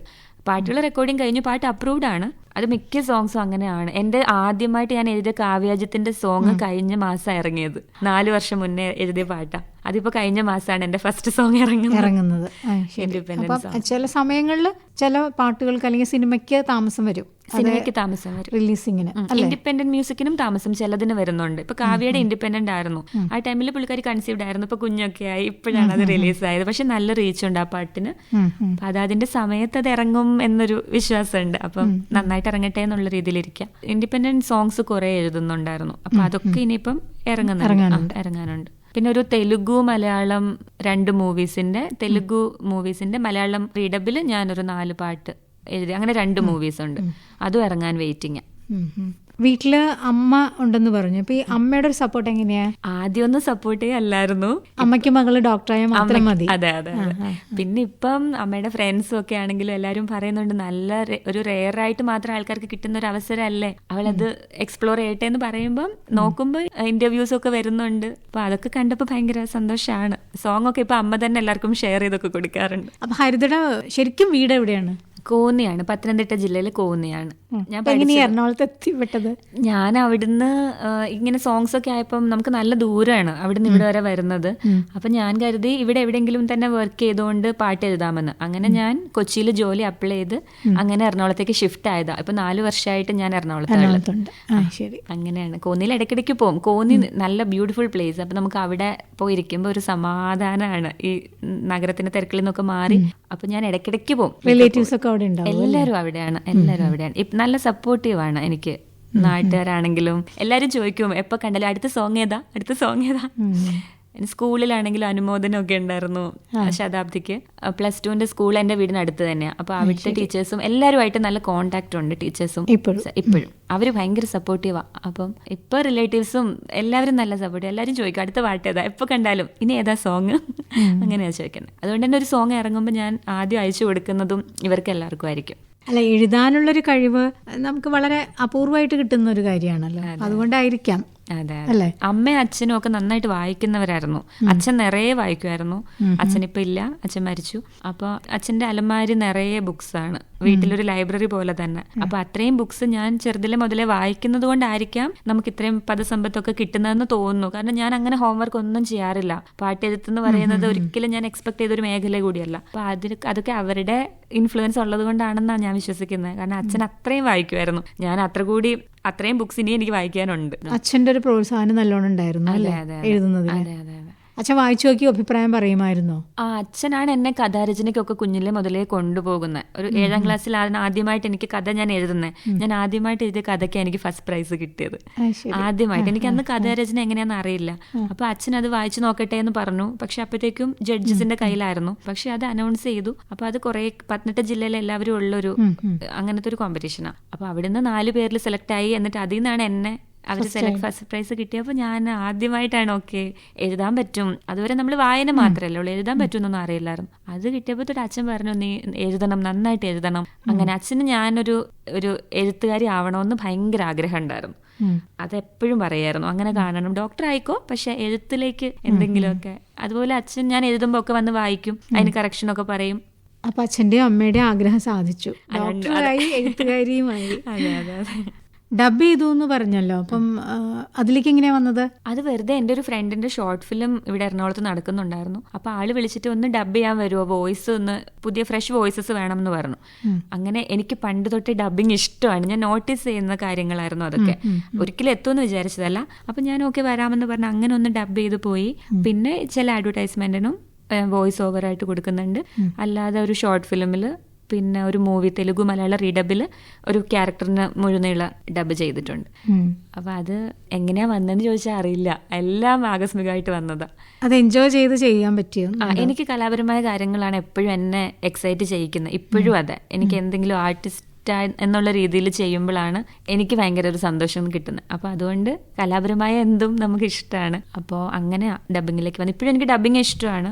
പാട്ടുകൾ റെക്കോർഡിംഗ് കഴിഞ്ഞു. പാട്ട് അപ്രൂവ്ഡ് ആണ്. അത് മിക്ക സോങ്സും അങ്ങനെയാണ്. എന്റെ ആദ്യമായിട്ട് ഞാൻ എഴുതിയ കാവ്യാജത്തിന്റെ സോങ് കഴിഞ്ഞ മാസം ഇറങ്ങിയത്. നാല് വർഷം മുന്നേ എഴുതിയ പാട്ടാ. അതിപ്പോ കഴിഞ്ഞ മാസമാണ് എന്റെ ഫസ്റ്റ് സോങ് ഇറങ്ങുന്നത്. ഇറങ്ങുന്നത്. ചില സമയങ്ങളിൽ ചില പാട്ടുകൾക്ക് അല്ലെങ്കിൽ സിനിമയ്ക്ക് താമസം വരും. സിനിമയ്ക്ക് താമസം വരും. റിലീസിങ്ങിന് ഇൻഡിപെൻഡന്റ് മ്യൂസിക്കിനും താമസം ചിലതിന് വരുന്നുണ്ട്. ഇപ്പൊ കാവ്യയുടെ ഇൻഡിപെൻഡന്റ് ആയിരുന്നു. ആ ടൈമിൽ പുള്ളിക്കാരി കൺസീവ്ഡ് ആയിരുന്നു. ഇപ്പൊ കുഞ്ഞൊക്കെ ആയി. ഇപ്പോഴാണ് അത് റിലീസ് ആയത്. പക്ഷെ നല്ല റീച്ച് ഉണ്ട് ആ പാട്ടിന്. അപ്പൊ അത് അതിന്റെ സമയത്ത് അത് ഇറങ്ങും എന്നൊരു വിശ്വാസമുണ്ട്. അപ്പം നന്നായിട്ട് ഇറങ്ങട്ടെ എന്നുള്ള രീതിയിലിരിക്കുക ഇൻഡിപെൻഡന്റ് സോങ്സ് കുറെ എഴുതുന്നുണ്ടായിരുന്നു. അപ്പൊ അതൊക്കെ ഇനിയിപ്പം ഇറങ്ങുന്നുണ്ട്. ഇറങ്ങാനുണ്ട്. പിന്നെ ഒരു തെലുഗു മലയാളം രണ്ട് മൂവീസിന്റെ തെലുഗു മൂവീസിന്റെ മലയാളം റീഡബിൽ ഞാനൊരു നാല് പാട്ട് എഴുതി അങ്ങനെ രണ്ട് മൂവീസ് ഉണ്ട് അതും ഇറങ്ങാൻ വെയിറ്റിംഗ്. വീട്ടിൽ അമ്മ ഉണ്ടെന്ന് പറഞ്ഞു. അപ്പൊ ഈ അമ്മയുടെ ഒരു സപ്പോർട്ട് എങ്ങനെയാ? ആദ്യം ഒന്നും സപ്പോർട്ട് ചെയ്യല്ലായിരുന്നു. അമ്മയ്ക്ക് മകൾ ഡോക്ടറായ മാത്രം മതി. അതെ അതെ അതെ. പിന്നെ ഇപ്പം അമ്മയുടെ ഫ്രണ്ട്സും ഒക്കെ ആണെങ്കിലും എല്ലാരും പറയുന്നുണ്ട് നല്ല ഒരു റെയർ ആയിട്ട് മാത്രം ആൾക്കാർക്ക് കിട്ടുന്ന ഒരു അവസരമല്ലേ? അവളത് എക്സ്പ്ലോർ ചെയ്യട്ടെ എന്ന് പറയുമ്പോൾ നോക്കുമ്പോൾ ഇന്റർവ്യൂസ് ഒക്കെ വരുന്നുണ്ട്. അപ്പൊ അതൊക്കെ കണ്ടപ്പോൾ ഭയങ്കര സന്തോഷമാണ് സോങ് ഒക്കെ ഇപ്പൊ അമ്മ തന്നെ എല്ലാവർക്കും ഷെയർ ചെയ്തൊക്കെ കൊടുക്കാറുണ്ട്. അപ്പൊ ഹരിതയുടെ ശരിക്കും വീട് എവിടെയാണ് കോന്നിയാണ് പത്തനംതിട്ട ജില്ലയിലെ കോന്നിയാണ്. ഞാൻ എറണാകുളത്ത് എത്തിപ്പെട്ടത് ഞാൻ അവിടുന്ന് ഇങ്ങനെ സോങ്സ് ഒക്കെ ആയപ്പോൾ നമുക്ക് നല്ല ദൂരമാണ് അവിടുന്ന് ഇവിടെ വരെ വരുന്നത്. അപ്പൊ ഞാൻ കരുതി ഇവിടെ എവിടെയെങ്കിലും തന്നെ വർക്ക് ചെയ്തുകൊണ്ട് പാട്ട് എഴുതാമെന്ന്. അങ്ങനെ ഞാൻ കൊച്ചിയിൽ ജോലി അപ്ലൈ ചെയ്ത് അങ്ങനെ എറണാകുളത്തേക്ക് ഷിഫ്റ്റ് ആയതാ. ഇപ്പൊ നാല് വർഷമായിട്ട് ഞാൻ എറണാകുളത്താണ് എറണാകുളത്തുണ്ട്. ശരി. അങ്ങനെയാണ്. കോന്നിയിൽ ഇടയ്ക്കിടയ്ക്ക് പോകും കോന്നി നല്ല ബ്യൂട്ടിഫുൾ പ്ലേസ് അപ്പൊ നമുക്ക് അവിടെ പോയിരിക്കുമ്പോൾ ഒരു സമാധാനമാണ് ഈ നഗരത്തിന്റെ തിരക്കിൽ നിന്നൊക്കെ മാറി. അപ്പൊ ഞാൻ ഇടയ്ക്കിടയ്ക്ക് പോകും റിലേറ്റീവ്സ് ഒക്കെ അവിടെ എല്ലാവരും അവിടെയാണ് എല്ലാവരും അവിടെയാണ്. നല്ല സപ്പോർട്ടീവ് ആണ് എനിക്ക്. നാട്ടുകാരാണെങ്കിലും എല്ലാവരും ചോദിക്കും എപ്പോ കണ്ടാലും അടുത്ത സോങ് ഏതാ? അടുത്ത സോങ് ഏതാ? ഇനി സ്കൂളിലാണെങ്കിലും അനുമോദനം ഒക്കെ ഉണ്ടായിരുന്നു ശതാബ്ദിക്ക്. പ്ലസ് ടുവിന്റെ സ്കൂൾ എന്റെ വീടിന് അടുത്ത് തന്നെയാണ് അപ്പൊ അവിടുത്തെ ടീച്ചേഴ്സും എല്ലാവരുമായിട്ട് നല്ല കോണ്ടാക്ട് ഉണ്ട് ടീച്ചേഴ്സും ഇപ്പോഴും. അവർ അവർ ഭയങ്കര സപ്പോർട്ടീവാ അപ്പം ഇപ്പൊ റിലേറ്റീവ്സും എല്ലാവരും നല്ല സപ്പോർട്ടീവ് എല്ലാവരും ചോദിക്കും അടുത്ത പാട്ട് ഏതാ? എപ്പോ കണ്ടാലും? ഇനി ഏതാ സോങ് അങ്ങനെയാ ചോദിക്കുന്നത് അതുകൊണ്ട് തന്നെ ഒരു സോങ് ഇറങ്ങുമ്പോൾ ഞാൻ ആദ്യം അയച്ചു കൊടുക്കുന്നതും ഇവർക്ക് എല്ലാവർക്കും ആയിരിക്കും. അല്ല എഴുതാനുള്ളൊരു കഴിവ് നമുക്ക് വളരെ അപൂർവമായിട്ട് കിട്ടുന്ന ഒരു കാര്യമാണല്ലോ അതുകൊണ്ടായിരിക്കാം. അതെ അല്ലേ? അമ്മയും അച്ഛനും ഒക്കെ നന്നായിട്ട് വായിക്കുന്നവരായിരുന്നു. അച്ഛൻ നിറയെ വായിക്കുമായിരുന്നു. അച്ഛൻ ഇപ്പൊ ഇല്ല. അച്ഛൻ മരിച്ചു. അപ്പൊ അച്ഛന്റെ അലമാരി നിറയെ ബുക്സ് ആണ്. വീട്ടിലൊരു ലൈബ്രറി പോലെ തന്നെ. അപ്പൊ അത്രയും ബുക്സ് ഞാൻ ചെറുതിലെ മുതലേ വായിക്കുന്നത് കൊണ്ടായിരിക്കാം നമുക്ക് ഇത്രയും പദസമ്പത്തൊക്കെ കിട്ടുന്നതെന്ന് തോന്നുന്നു. കാരണം ഞാൻ അങ്ങനെ ഹോംവർക്ക് ഒന്നും ചെയ്യാറില്ല. പാട്ടെഴുത്തെന്ന് പറയുന്നത് ഒരിക്കലും ഞാൻ എക്സ്പെക്ട് ചെയ്തൊരു മേഖല കൂടിയല്ല. അപ്പൊ അതിന് അതൊക്കെ അവരുടെ ഇൻഫ്ലുവൻസ് ഉള്ളത് കൊണ്ടാണെന്നാണ് ഞാൻ വിശ്വസിക്കുന്നത്. കാരണം അച്ഛൻ അത്രയും വായിക്കുമായിരുന്നു. ഞാൻ അത്ര കൂടി അത്രയും ബുക്സ് ഇനി എനിക്ക് വായിക്കാനുണ്ട്. അച്ഛന്റെ ഒരു പ്രോത്സാഹനം നല്ലോണം ഉണ്ടായിരുന്നു അല്ലേ? അതെ. അതെ അതെ അതെ. അച്ഛൻ വായിച്ചു നോക്കി അഭിപ്രായം പറയുമായിരുന്നോ? ആ അച്ഛനാണ് എന്നെ കഥാരചനയ്ക്കൊക്കെ കുഞ്ഞിലെ മുതലേ കൊണ്ടുപോകുന്നത് ഒരു ഏഴാം ക്ലാസ്സിലാണ് ആദ്യമായിട്ട് എനിക്ക് കഥ ഞാൻ എഴുതുന്നത് ഞാൻ ആദ്യമായിട്ട് എഴുതിയ കഥയ്ക്ക് എനിക്ക് ഫസ്റ്റ് പ്രൈസ് കിട്ടിയത്. ആദ്യമായിട്ട്. എനിക്ക് അന്ന് കഥാരചന എങ്ങനെയാണെന്ന് അറിയില്ല. അപ്പൊ അച്ഛൻ അത് വായിച്ചു നോക്കട്ടെ എന്ന് പറഞ്ഞു. പക്ഷെ അപ്പോഴത്തേക്കും ജഡ്ജസിന്റെ കയ്യിലായിരുന്നു. പക്ഷെ അത് അനൗൺസ് ചെയ്തു. അപ്പൊ അത് കുറെ പത്തനംതിട്ട ജില്ലയിലെ എല്ലാവരും ഉള്ളൊരു അങ്ങനത്തെ ഒരു കോമ്പറ്റീഷനാണ് അപ്പൊ അവിടുന്ന് നാല് പേരിൽ സെലക്ട് ആയി. എന്നിട്ട് അതിൽ നിന്നാണ് എന്നെ അവർ സെലക്ട് ഫസ്റ്റ് പ്രൈസ് കിട്ടിയപ്പോൾ ഞാൻ ആദ്യമായിട്ടാണ് ഓക്കെ എഴുതാൻ പറ്റും. അതുവരെ നമ്മൾ വായന മാത്രമല്ലേ ഉള്ളൂ എഴുതാൻ പറ്റുമെന്നൊന്നും അറിയില്ലായിരുന്നു. അത് കിട്ടിയപ്പോൾ തൊട്ട് അച്ഛൻ പറഞ്ഞു നീ എഴുതണം നന്നായിട്ട് എഴുതണം. അങ്ങനെ അച്ഛന് ഞാനൊരു ഒരു എഴുത്തുകാരി ആവണമെന്ന് ഭയങ്കര ആഗ്രഹം ഉണ്ടായിരുന്നു. അതെപ്പോഴും പറയായിരുന്നു. അങ്ങനെ കാണണം. ഡോക്ടർ ആയിക്കോ പക്ഷെ എഴുത്തിലേക്ക് എന്തെങ്കിലുമൊക്കെ. അതുപോലെ അച്ഛൻ ഞാൻ എഴുതുമ്പോൾ ഒക്കെ വന്ന് വായിക്കും അതിന് കറക്ഷനൊക്കെ പറയും. അപ്പൊ അച്ഛന്റെയും അമ്മയുടെയും ആഗ്രഹം സാധിച്ചു. ഡോക്ടറായി എഴുത്തുകാരിയുമായി. അതെ അതെ അതെ. ഡബ് ചെയ്തു എന്ന് പറഞ്ഞല്ലോ. അപ്പം അതിലേക്ക് എങ്ങനെയാ വന്നത്? അത് വെറുതെ എന്റെ ഒരു ഫ്രണ്ടിന്റെ ഷോർട്ട് ഫിലിം ഇവിടെ എറണാകുളത്ത് നടക്കുന്നുണ്ടായിരുന്നു. അപ്പൊ ആൾ വിളിച്ചിട്ട് ഒന്ന് ഡബ് ചെയ്യാൻ വരുമോ വോയിസ് ഒന്ന് പുതിയ ഫ്രഷ് വോയിസസ് വേണം എന്ന് പറഞ്ഞു. അങ്ങനെ എനിക്ക് പണ്ട് തൊട്ട് ഡബിങ് ഇഷ്ടമാണ്. ഞാൻ നോട്ടീസ് ചെയ്യുന്ന കാര്യങ്ങളായിരുന്നു അതൊക്കെ. ഒരിക്കലും എത്തുമെന്ന് വിചാരിച്ചതല്ല. അപ്പൊ ഞാൻ ഓക്കെ വരാമെന്ന് പറഞ്ഞ് അങ്ങനെ ഒന്ന് ഡബ് ചെയ്ത് പോയി. പിന്നെ ചില അഡ്വർടൈസ്മെന്റിനും വോയിസ് ഓവർ ആയിട്ട് കൊടുക്കുന്നുണ്ട്. അല്ലാതെ ഒരു ഷോർട്ട് ഫിലിമിൽ പിന്നെ ഒരു മൂവി തെലുഗു മലയാള റീഡബിൽ ഒരു ക്യാരക്ടറിന് മുഴുനീള ഡബ് ചെയ്തിട്ടുണ്ട്. അപ്പൊ അത് എങ്ങനെയാ വന്നതെന്ന് ചോദിച്ചാൽ അറിയില്ല. എല്ലാം ആകസ്മികമായിട്ട് വന്നതാ. അത് എൻജോയ് ചെയ്ത് ചെയ്യാൻ പറ്റിയോ? എനിക്ക് കലാപരമായ കാര്യങ്ങളാണ് എപ്പോഴും എന്നെ എക്സൈറ്റ് ചെയ്യിക്കുന്നത്. ഇപ്പോഴും അതെ. എനിക്ക് എന്തെങ്കിലും ആർട്ടിസ്റ്റ് എന്നുള്ള രീതിയിൽ ചെയ്യുമ്പോഴാണ് എനിക്ക് ഭയങ്കര ഒരു സന്തോഷം കിട്ടുന്നത്. അപ്പോൾ അതുകൊണ്ട് കലാപരമായ എന്തും നമുക്ക് ഇഷ്ടമാണ്. അപ്പോൾ അങ്ങനെ ഡബിങ്ങിലേക്ക് വന്നു ഇപ്പോഴും എനിക്ക് ഡബിങ് ഇഷ്ടമാണ്.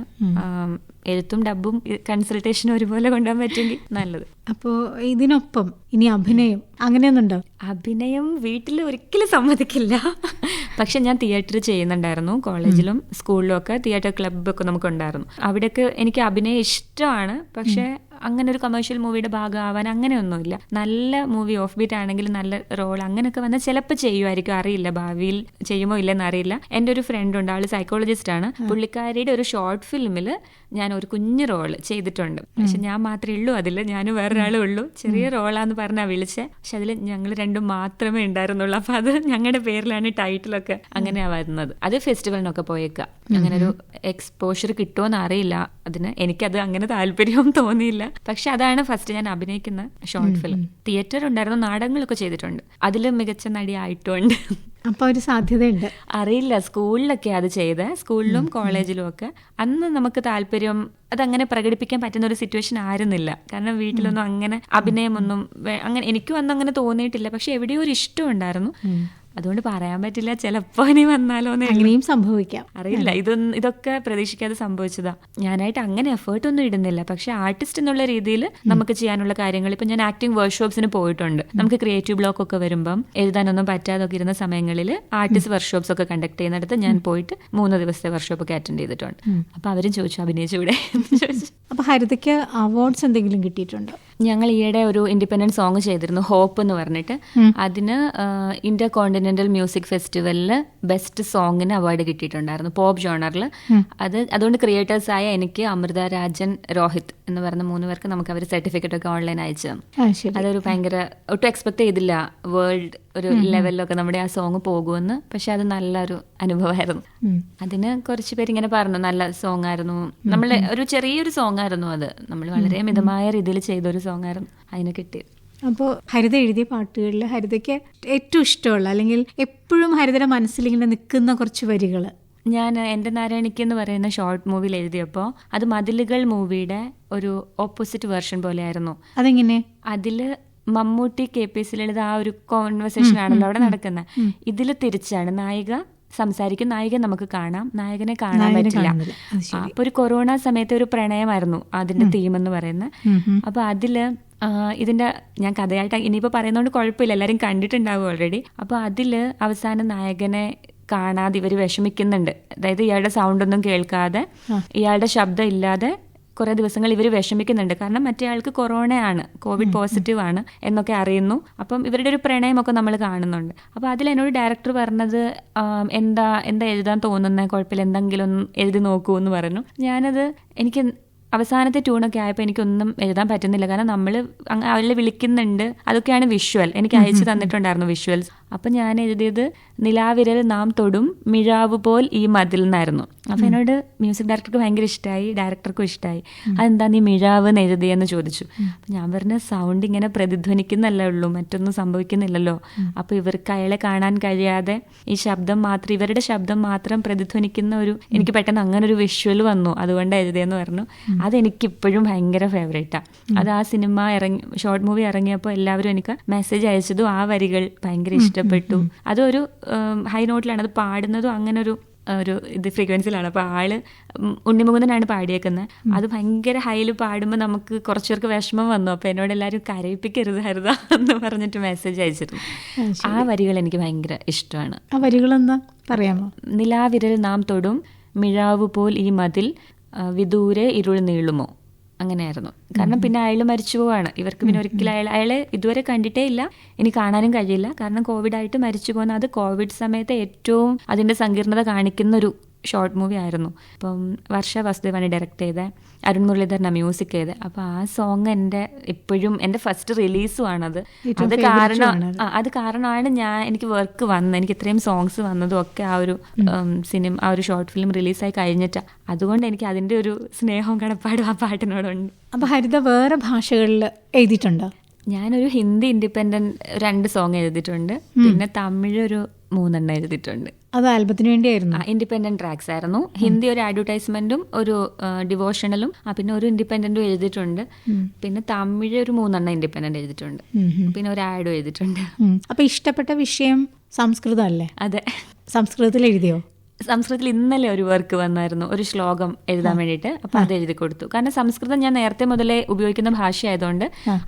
എഴുത്തും ഡബും കൺസൾട്ടേഷനും ഒരുപോലെ കൊണ്ടുപോകാൻ പറ്റുമെങ്കിൽ നല്ലത്. അപ്പോൾ ഇതിനൊപ്പം ഇനി അഭിനയം അങ്ങനെയൊന്നുണ്ടോ അഭിനയം വീട്ടിൽ ഒരിക്കലും സമ്മതിക്കില്ല. പക്ഷെ ഞാൻ തിയേറ്റർ ചെയ്യുന്നുണ്ടായിരുന്നു. കോളേജിലും സ്കൂളിലും ഒക്കെ തിയേറ്റർ ക്ലബ്ബൊക്കെ നമുക്കുണ്ടായിരുന്നു. അവിടെയൊക്കെ എനിക്ക് അഭിനയം ഇഷ്ടമാണ്. പക്ഷെ അങ്ങനെ ഒരു കമേഴ്ഷ്യൽ മൂവിയുടെ ഭാഗമാവാൻ അങ്ങനെയൊന്നുമില്ല. നല്ല മൂവി ഓഫ് ബീറ്റ് ആണെങ്കിൽ നല്ല റോൾ അങ്ങനെയൊക്കെ വന്നാൽ ചിലപ്പോൾ ചെയ്യുമായിരിക്കും. അറിയില്ല ഭാവിയിൽ ചെയ്യുമോ ഇല്ലെന്ന് അറിയില്ല. എന്റെ ഒരു ഫ്രണ്ട് ഉണ്ട് ആൾ സൈക്കോളജിസ്റ്റ് ആണ്. പുള്ളിക്കാരിയുടെ ഒരു ഷോർട്ട് ഫിലിമിൽ ഞാൻ ഒരു കുഞ്ഞു റോൾ ചെയ്തിട്ടുണ്ട്. പക്ഷെ ഞാൻ മാത്രമേ ഉള്ളൂ അതിൽ. ഞാൻ വേറൊരാളും ഉള്ളൂ. ചെറിയ റോളാന്ന് പറഞ്ഞാ വിളിച്ചേ. പക്ഷെ അതിൽ ഞങ്ങൾ രണ്ടും മാത്രമേ ഉണ്ടായിരുന്നുള്ളൂ. അപ്പൊ അത് ഞങ്ങളുടെ പേരിലാണ് ടൈറ്റിലൊക്കെ അങ്ങനെയാ വരുന്നത്. അത് ഫെസ്റ്റിവലിനൊക്കെ പോയേക്കാം. അങ്ങനെ ഒരു എക്സ്പോഷർ കിട്ടുമോന്ന് അറിയില്ല. അതിന് എനിക്കത് അങ്ങനെ താല്പര്യവും തോന്നിയില്ല. പക്ഷെ അതാണ് ഫസ്റ്റ് ഞാൻ അഭിനയിക്കുന്ന ഷോർട്ട് ഫിലിം തിയേറ്റർ ഉണ്ടായിരുന്നു നാടകങ്ങളൊക്കെ ചെയ്തിട്ടുണ്ട്. അതിലും മികച്ച നടി ആയിട്ടുണ്ട്. അപ്പൊ ഒരു സാധ്യതയുണ്ട്. അറിയില്ല സ്കൂളിലൊക്കെ അത് ചെയ്ത്. സ്കൂളിലും കോളേജിലും ഒക്കെ. അന്ന് നമുക്ക് താല്പര്യം അതങ്ങനെ പ്രകടിപ്പിക്കാൻ പറ്റുന്ന ഒരു സിറ്റുവേഷൻ ആയിരുന്നില്ല. കാരണം വീട്ടിലൊന്നും അങ്ങനെ അഭിനയമൊന്നും അങ്ങനെ എനിക്കും അന്ന് അങ്ങനെ തോന്നിയിട്ടില്ല. പക്ഷെ എവിടെയോ ഒരു ഇഷ്ടം ഉണ്ടായിരുന്നു. അതുകൊണ്ട് പറയാൻ പറ്റില്ല ചിലപ്പോ ഇനി വന്നാലോ അങ്ങനെയും സംഭവിക്കാം. അറിയില്ല ഇതൊന്നും ഇതൊക്കെ പ്രതീക്ഷിക്കാതെ സംഭവിച്ചതാ. ഞാനായിട്ട് അങ്ങനെ എഫേർട്ട് ഒന്നും ഇടുന്നില്ല. പക്ഷെ ആർട്ടിസ്റ്റ് എന്നുള്ള രീതിയിൽ നമുക്ക് ചെയ്യാനുള്ള കാര്യങ്ങൾ ഇപ്പൊ ഞാൻ ആക്ടിംഗ് വർക്ക്ഷോപ്സിന് പോയിട്ടുണ്ട്. നമുക്ക് ക്രിയേറ്റീവ് ബ്ലോക്ക് ഒക്കെ വരുമ്പം എഴുതാനൊന്നും പറ്റാതൊക്കെ ഇരുന്ന സമയങ്ങളിൽ ആർട്ടിസ്റ്റ് വർക്ക്ഷോപ്സ് ഒക്കെ കണ്ടക്ട് ചെയ്യുന്നിടത്ത് ഞാൻ പോയിട്ട് മൂന്ന് ദിവസത്തെ വർക്ക്ഷോപ്പ് ഒക്കെ അറ്റൻഡ് ചെയ്തിട്ടുണ്ട്. അപ്പൊ അവരും ചോദിച്ചു അഭിനയിച്ചൂടെ? ചോദിച്ചു. അപ്പൊ ഹരിതയ്ക്ക് അവാർഡ്സ് എന്തെങ്കിലും കിട്ടിയിട്ടുണ്ടോ? ഞങ്ങൾ ഈയിടെ ഒരു ഇൻഡിപെൻഡന്റ് സോങ് ചെയ്തിരുന്നു ഹോപ്പ് എന്ന് പറഞ്ഞിട്ട്. അതിന് ഇന്റർ കോണ്ടിനെന്റൽ മ്യൂസിക് ഫെസ്റ്റിവലിൽ ബെസ്റ്റ് സോങ്ങിന് അവാർഡ് കിട്ടിയിട്ടുണ്ടായിരുന്നു പോപ്പ് ജോണറിൽ അത് അതുകൊണ്ട് ക്രിയേറ്റേഴ്സ് ആയ എനിക്ക് അമൃത രാജൻ രോഹിത് എന്ന് പറഞ്ഞ മൂന്ന് പേർക്ക് നമുക്ക് അവർ സർട്ടിഫിക്കറ്റ് ഒക്കെ ഓൺലൈൻ അയച്ചു അതൊരു ഭയങ്കര ഒട്ടും എക്സ്പെക്ട് ചെയ്തില്ല വേൾഡ് ഒരു ലെവലിലൊക്കെ നമ്മുടെ ആ സോങ് പോകുമെന്ന്. പക്ഷെ അത് നല്ലൊരു അനുഭവമായിരുന്നു. അതിന് കുറച്ച് പേര് ഇങ്ങനെ പറഞ്ഞു നല്ല സോങ് ആയിരുന്നു. നമ്മൾ ഒരു ചെറിയൊരു സോങ് ആയിരുന്നു അത്. നമ്മൾ വളരെ മിതമായ രീതിയിൽ ചെയ്ത ഒരു സോങ് ആയിരുന്നു അതിന് കിട്ടിയത്. അപ്പോൾ ഹരിത എഴുതിയ പാട്ടുകളിൽ ഹരിതയ്ക്ക് ഏറ്റവും ഇഷ്ടമുള്ള അല്ലെങ്കിൽ എപ്പോഴും ഹരിതയുടെ മനസ്സിൽ ഇങ്ങനെ നിൽക്കുന്ന കുറച്ച് വരികൾ ഞാൻ എന്റെ നാരായണിക്ക് എന്ന് പറയുന്ന ഷോർട്ട് മൂവിയിൽ എഴുതിയപ്പോൾ അത് മതിലുകൾ മൂവിയുടെ ഒരു ഓപ്പോസിറ്റ് വേർഷൻ പോലെയായിരുന്നു. അതെങ്ങനെ? അതിൽ Mammootty K P S Lalitha ആ ഒരു കോൺവെർസേഷൻ ആണല്ലോ അവിടെ നടക്കുന്നത് ഇതിൽ തിരിച്ചാണ് നായിക സംസാരിക്കും. നായിക നമുക്ക് കാണാം. നായകനെ കാണാൻ പറ്റില്ല. അപ്പൊ ഒരു കൊറോണ സമയത്തെ ഒരു പ്രണയമായിരുന്നു അതിന്റെ തീം എന്ന് പറയുന്നത് അപ്പൊ അതിൽ ഇതിന്റെ ഞാൻ കഥയായിട്ട് ഇനിയിപ്പോ പറയുന്നതുകൊണ്ട് കുഴപ്പമില്ല എല്ലാരും കണ്ടിട്ടുണ്ടാവും ഓൾറെഡി അപ്പൊ അതിൽ അവസാനം നായകനെ കാണാതെ ഇവർ വിഷമിക്കുന്നുണ്ട്. അതായത് ഇയാളുടെ സൗണ്ട് ഒന്നും കേൾക്കാതെ ഇയാളുടെ ശബ്ദം ഇല്ലാതെ കുറെ ദിവസങ്ങൾ ഇവർ വിഷമിക്കുന്നുണ്ട്. കാരണം മറ്റേ ആൾക്ക് കൊറോണയാണ് കോവിഡ് പോസിറ്റീവ് ആണ് എന്നൊക്കെ അറിയുന്നു. അപ്പം ഇവരുടെ ഒരു പ്രണയമൊക്കെ നമ്മൾ കാണുന്നുണ്ട്. അപ്പോൾ അതിൽ എന്നോട് ഡയറക്ടർ പറഞ്ഞത് എന്താ എന്താ എഴുതാൻ തോന്നുന്ന? കുഴപ്പമില്ല എന്തെങ്കിലും ഒന്ന് എഴുതി നോക്കൂ എന്ന് പറഞ്ഞു. ഞാനത് എനിക്ക് അവസാനത്തെ ട്യൂണൊക്കെ ആയപ്പോൾ എനിക്കൊന്നും എഴുതാൻ പറ്റുന്നില്ല. കാരണം നമ്മൾ അവരെ വിളിക്കുന്നുണ്ട്. അതൊക്കെയാണ് വിഷ്വൽ എനിക്ക് അയച്ചു തന്നിട്ടുണ്ടായിരുന്നു വിഷ്വൽസ് അപ്പൊ ഞാൻ എഴുതിയത് നിലാവിരൽ നാം തൊടും മിഴാവ് പോൽ ഈ മതിൽ എന്നായിരുന്നു അപ്പൊ എന്നോട് മ്യൂസിക് ഡയറക്ടർക്ക് ഭയങ്കര ഇഷ്ടമായി ഡയറക്ടർക്കും ഇഷ്ടമായി അതെന്താ നീ മിഴാവ് എന്ന് എഴുതിയെന്ന് ചോദിച്ചു. അപ്പം ഞാൻ പറഞ്ഞ സൗണ്ട് ഇങ്ങനെ പ്രതിധ്വനിക്കുന്നല്ലേ ഉള്ളൂ മറ്റൊന്നും സംഭവിക്കുന്നില്ലല്ലോ. അപ്പൊ ഇവർക്ക് അയാളെ കാണാൻ കഴിയാതെ ഈ ശബ്ദം മാത്രം ഇവരുടെ ശബ്ദം മാത്രം പ്രതിധ്വനിക്കുന്ന ഒരു എനിക്ക് പെട്ടെന്ന് അങ്ങനെ ഒരു വിഷ്വൽ വന്നു. അതുകൊണ്ട് എഴുതിയെന്ന് പറഞ്ഞു. അതെനിക്ക് ഇപ്പോഴും ഭയങ്കര ഫേവറേറ്റാണ് അത് ആ സിനിമ ഇറങ്ങി ഷോർട്ട് മൂവി ഇറങ്ങിയപ്പോൾ എല്ലാവരും എനിക്ക് മെസ്സേജ് അയച്ചതും ആ വരികൾ ഭയങ്കര ഇഷ്ടപ്പെട്ടു. അതൊരു ഹൈ നോട്ടിലാണ് അത് പാടുന്നതും അങ്ങനെ ഒരു ഒരു ഇത് ഫ്രീക്വൻസിലാണ് അപ്പോൾ ആൾ ഉണ്ണിമുകുന്ദനാണ് പാടിയേക്കുന്നത് അത് ഭയങ്കര ഹൈയിൽ പാടുമ്പോൾ നമുക്ക് കുറച്ചുപേർക്ക് വിഷമം വന്നു. അപ്പോൾ എന്നോട് എല്ലാവരും കരയിപ്പിക്കരുത് ഹരിത എന്ന് പറഞ്ഞിട്ട് മെസ്സേജ് അയച്ചിരുന്നു. ആ വരികൾ എനിക്ക് ഭയങ്കര ഇഷ്ടമാണ്. ആ വരികളെന്താ? പറയാമോ? നിലാവിരൽ നാം തൊടും മിഴാവ് പോൽ ഈ മതിൽ വിദൂരെ ഇരുൾ നീളുമോ? അങ്ങനെയായിരുന്നു. കാരണം പിന്നെ അയാൾ മരിച്ചു പോവാണ്. ഇവർക്ക് പിന്നെ ഒരിക്കലും അയാൾ അയാളെ ഇതുവരെ കണ്ടിട്ടേ ഇല്ല. ഇനി കാണാനും കഴിയില്ല. കാരണം കോവിഡ് ആയിട്ട് മരിച്ചു പോകുന്ന അത് കോവിഡ് സമയത്ത് ഏറ്റവും അതിന്റെ സങ്കീർണത കാണിക്കുന്ന ഒരു ഷോർട്ട് മൂവി ആയിരുന്നു. അപ്പം വർഷ വസുദേവാണ് ഡയറക്റ്റ് ചെയ്തത് അരുൺ മുരളീധരനാണ് മ്യൂസിക് ചെയ്ത്. അപ്പൊ ആ സോങ് എന്റെ എപ്പോഴും എന്റെ ഫസ്റ്റ് റിലീസും ആണത്. അത് കാരണം അത് കാരണമാണ് ഞാൻ എനിക്ക് വർക്ക് വന്നത് എനിക്ക് ഇത്രയും സോങ്സ് വന്നതും ഒക്കെ ആ ഒരു സിനിമ ആ ഒരു ഷോർട്ട് ഫിലിം റിലീസായി കഴിഞ്ഞിട്ടാ. അതുകൊണ്ട് എനിക്ക് അതിന്റെ ഒരു സ്നേഹവും കടപ്പാടും ആ പാട്ടിനോടുണ്ട്. അപ്പൊ ഹരിത വേറെ ഭാഷകളിൽ എഴുതിയിട്ടുണ്ടോ? ഞാനൊരു ഹിന്ദി ഇൻഡിപെൻഡന്റ് രണ്ട് സോങ് എഴുതിയിട്ടുണ്ട്. പിന്നെ തമിഴ് ഒരു മൂന്നെണ്ണം എഴുതിയിട്ടുണ്ട്. അത് ആൽബത്തിന് വേണ്ടിയായിരുന്നു. ഇൻഡിപെൻഡന്റ് ട്രാക്സ് ആയിരുന്നു. ഹിന്ദി ഒരു അഡ്വർടൈസ്മെന്റും ഒരു ഡിവോഷണലും പിന്നെ ഒരു ഇൻഡിപെൻഡന്റും എഴുതിയിട്ടുണ്ട്. പിന്നെ തമിഴ് ഒരു മൂന്നെണ്ണം ഇൻഡിപെൻഡന്റ് എഴുതിയിട്ടുണ്ട്. പിന്നെ ഒരു ആഡും എഴുതിയിട്ടുണ്ട്. അപ്പൊ ഇഷ്ടപ്പെട്ട വിഷയം സംസ്കൃതം അല്ലേ അതെ. സംസ്കൃതത്തിൽ എഴുതിയോ? സംസ്കൃതത്തിൽ ഇന്നലെ ഒരു വർക്ക് വന്നായിരുന്നു. ഒരു ശ്ലോകം എഴുതാൻ വേണ്ടിയിട്ട്. അപ്പൊ അത് എഴുതി കൊടുത്തു. കാരണം സംസ്കൃതം ഞാൻ നേരത്തെ മുതലേ ഉപയോഗിക്കുന്ന ഭാഷയായതുകൊണ്ട്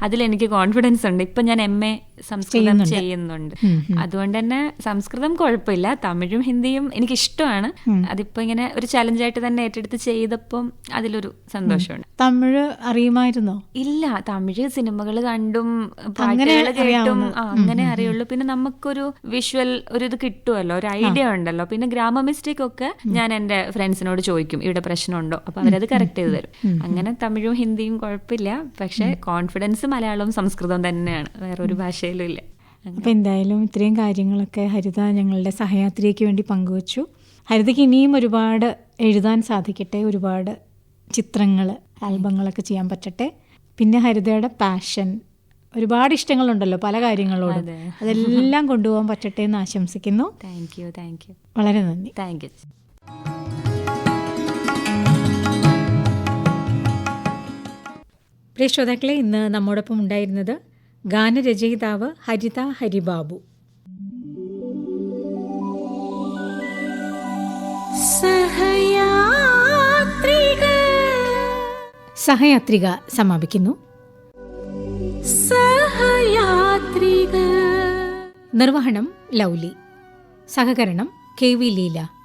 അതിൽ എനിക്ക് കോൺഫിഡൻസ് ഉണ്ട്. ഇപ്പൊ ഞാൻ എം എ സംസ്കൃതം ചെയ്യുന്നുണ്ട്. അതുകൊണ്ട് തന്നെ സംസ്കൃതം കുഴപ്പമില്ല. തമിഴും ഹിന്ദിയും എനിക്ക് ഇഷ്ടമാണ് അതിപ്പോ ഇങ്ങനെ ഒരു ചലഞ്ചായിട്ട് തന്നെ ഏറ്റെടുത്ത് ചെയ്തപ്പം അതിലൊരു സന്തോഷമുണ്ട്. തമിഴ് അറിയുമായിരുന്നോ? ഇല്ല. തമിഴ് സിനിമകൾ കണ്ടും പാട്ടുകൾ കേട്ടും. അങ്ങനെ അറിയുള്ളൂ. പിന്നെ നമുക്കൊരു വിഷ്വൽ ഒരു ഇത് കിട്ടുമല്ലോ ഒരു ഐഡിയ ഉണ്ടല്ലോ. പിന്നെ ഗ്രാമ മിസ്റ്റേക്ക് ഒക്കെ ഞാൻ എന്റെ ഫ്രണ്ട്സിനോട് ചോദിക്കും. ഇവിടെ പ്രശ്നമുണ്ടോ? അപ്പൊ അവരത് കറക്റ്റ് ചെയ്തു തരും. അങ്ങനെ തമിഴും ഹിന്ദിയും കുഴപ്പമില്ല. പക്ഷെ കോൺഫിഡൻസ് മലയാളവും സംസ്കൃതവും തന്നെയാണ്. വേറൊരു ഭാഷയിലും ഇല്ല അപ്പം എന്തായാലും ഇത്രയും കാര്യങ്ങളൊക്കെ ഹരിത ഞങ്ങളുടെ സഹയാത്രിക്ക് വേണ്ടി പങ്കുവച്ചു. ഹരിതയ്ക്ക് ഇനിയും ഒരുപാട് എഴുതാൻ സാധിക്കട്ടെ ഒരുപാട് ചിത്രങ്ങൾ ആൽബങ്ങളൊക്കെ ചെയ്യാൻ പറ്റട്ടെ. പിന്നെ ഹരിതയുടെ പാഷൻ ഒരുപാട് ഇഷ്ടങ്ങളുണ്ടല്ലോ പല കാര്യങ്ങളോട്. അതെ. അതെല്ലാം കൊണ്ടുപോകാൻ പറ്റട്ടെ എന്ന് ആശംസിക്കുന്നു. താങ്ക് യു താങ്ക് യു വളരെ നന്ദി. താങ്ക് യു പ്രിയ ശ്രോതാക്കളെ ഇന്ന് നമ്മോടൊപ്പം ഉണ്ടായിരുന്നത് ഗാനരചയിതാവ് ഹരിത ഹരിബാബു. സഹയാത്രിക. സമാപിക്കുന്നു. നിർവഹണം ലൗലി. സഹകരണം കെ വി ലീല.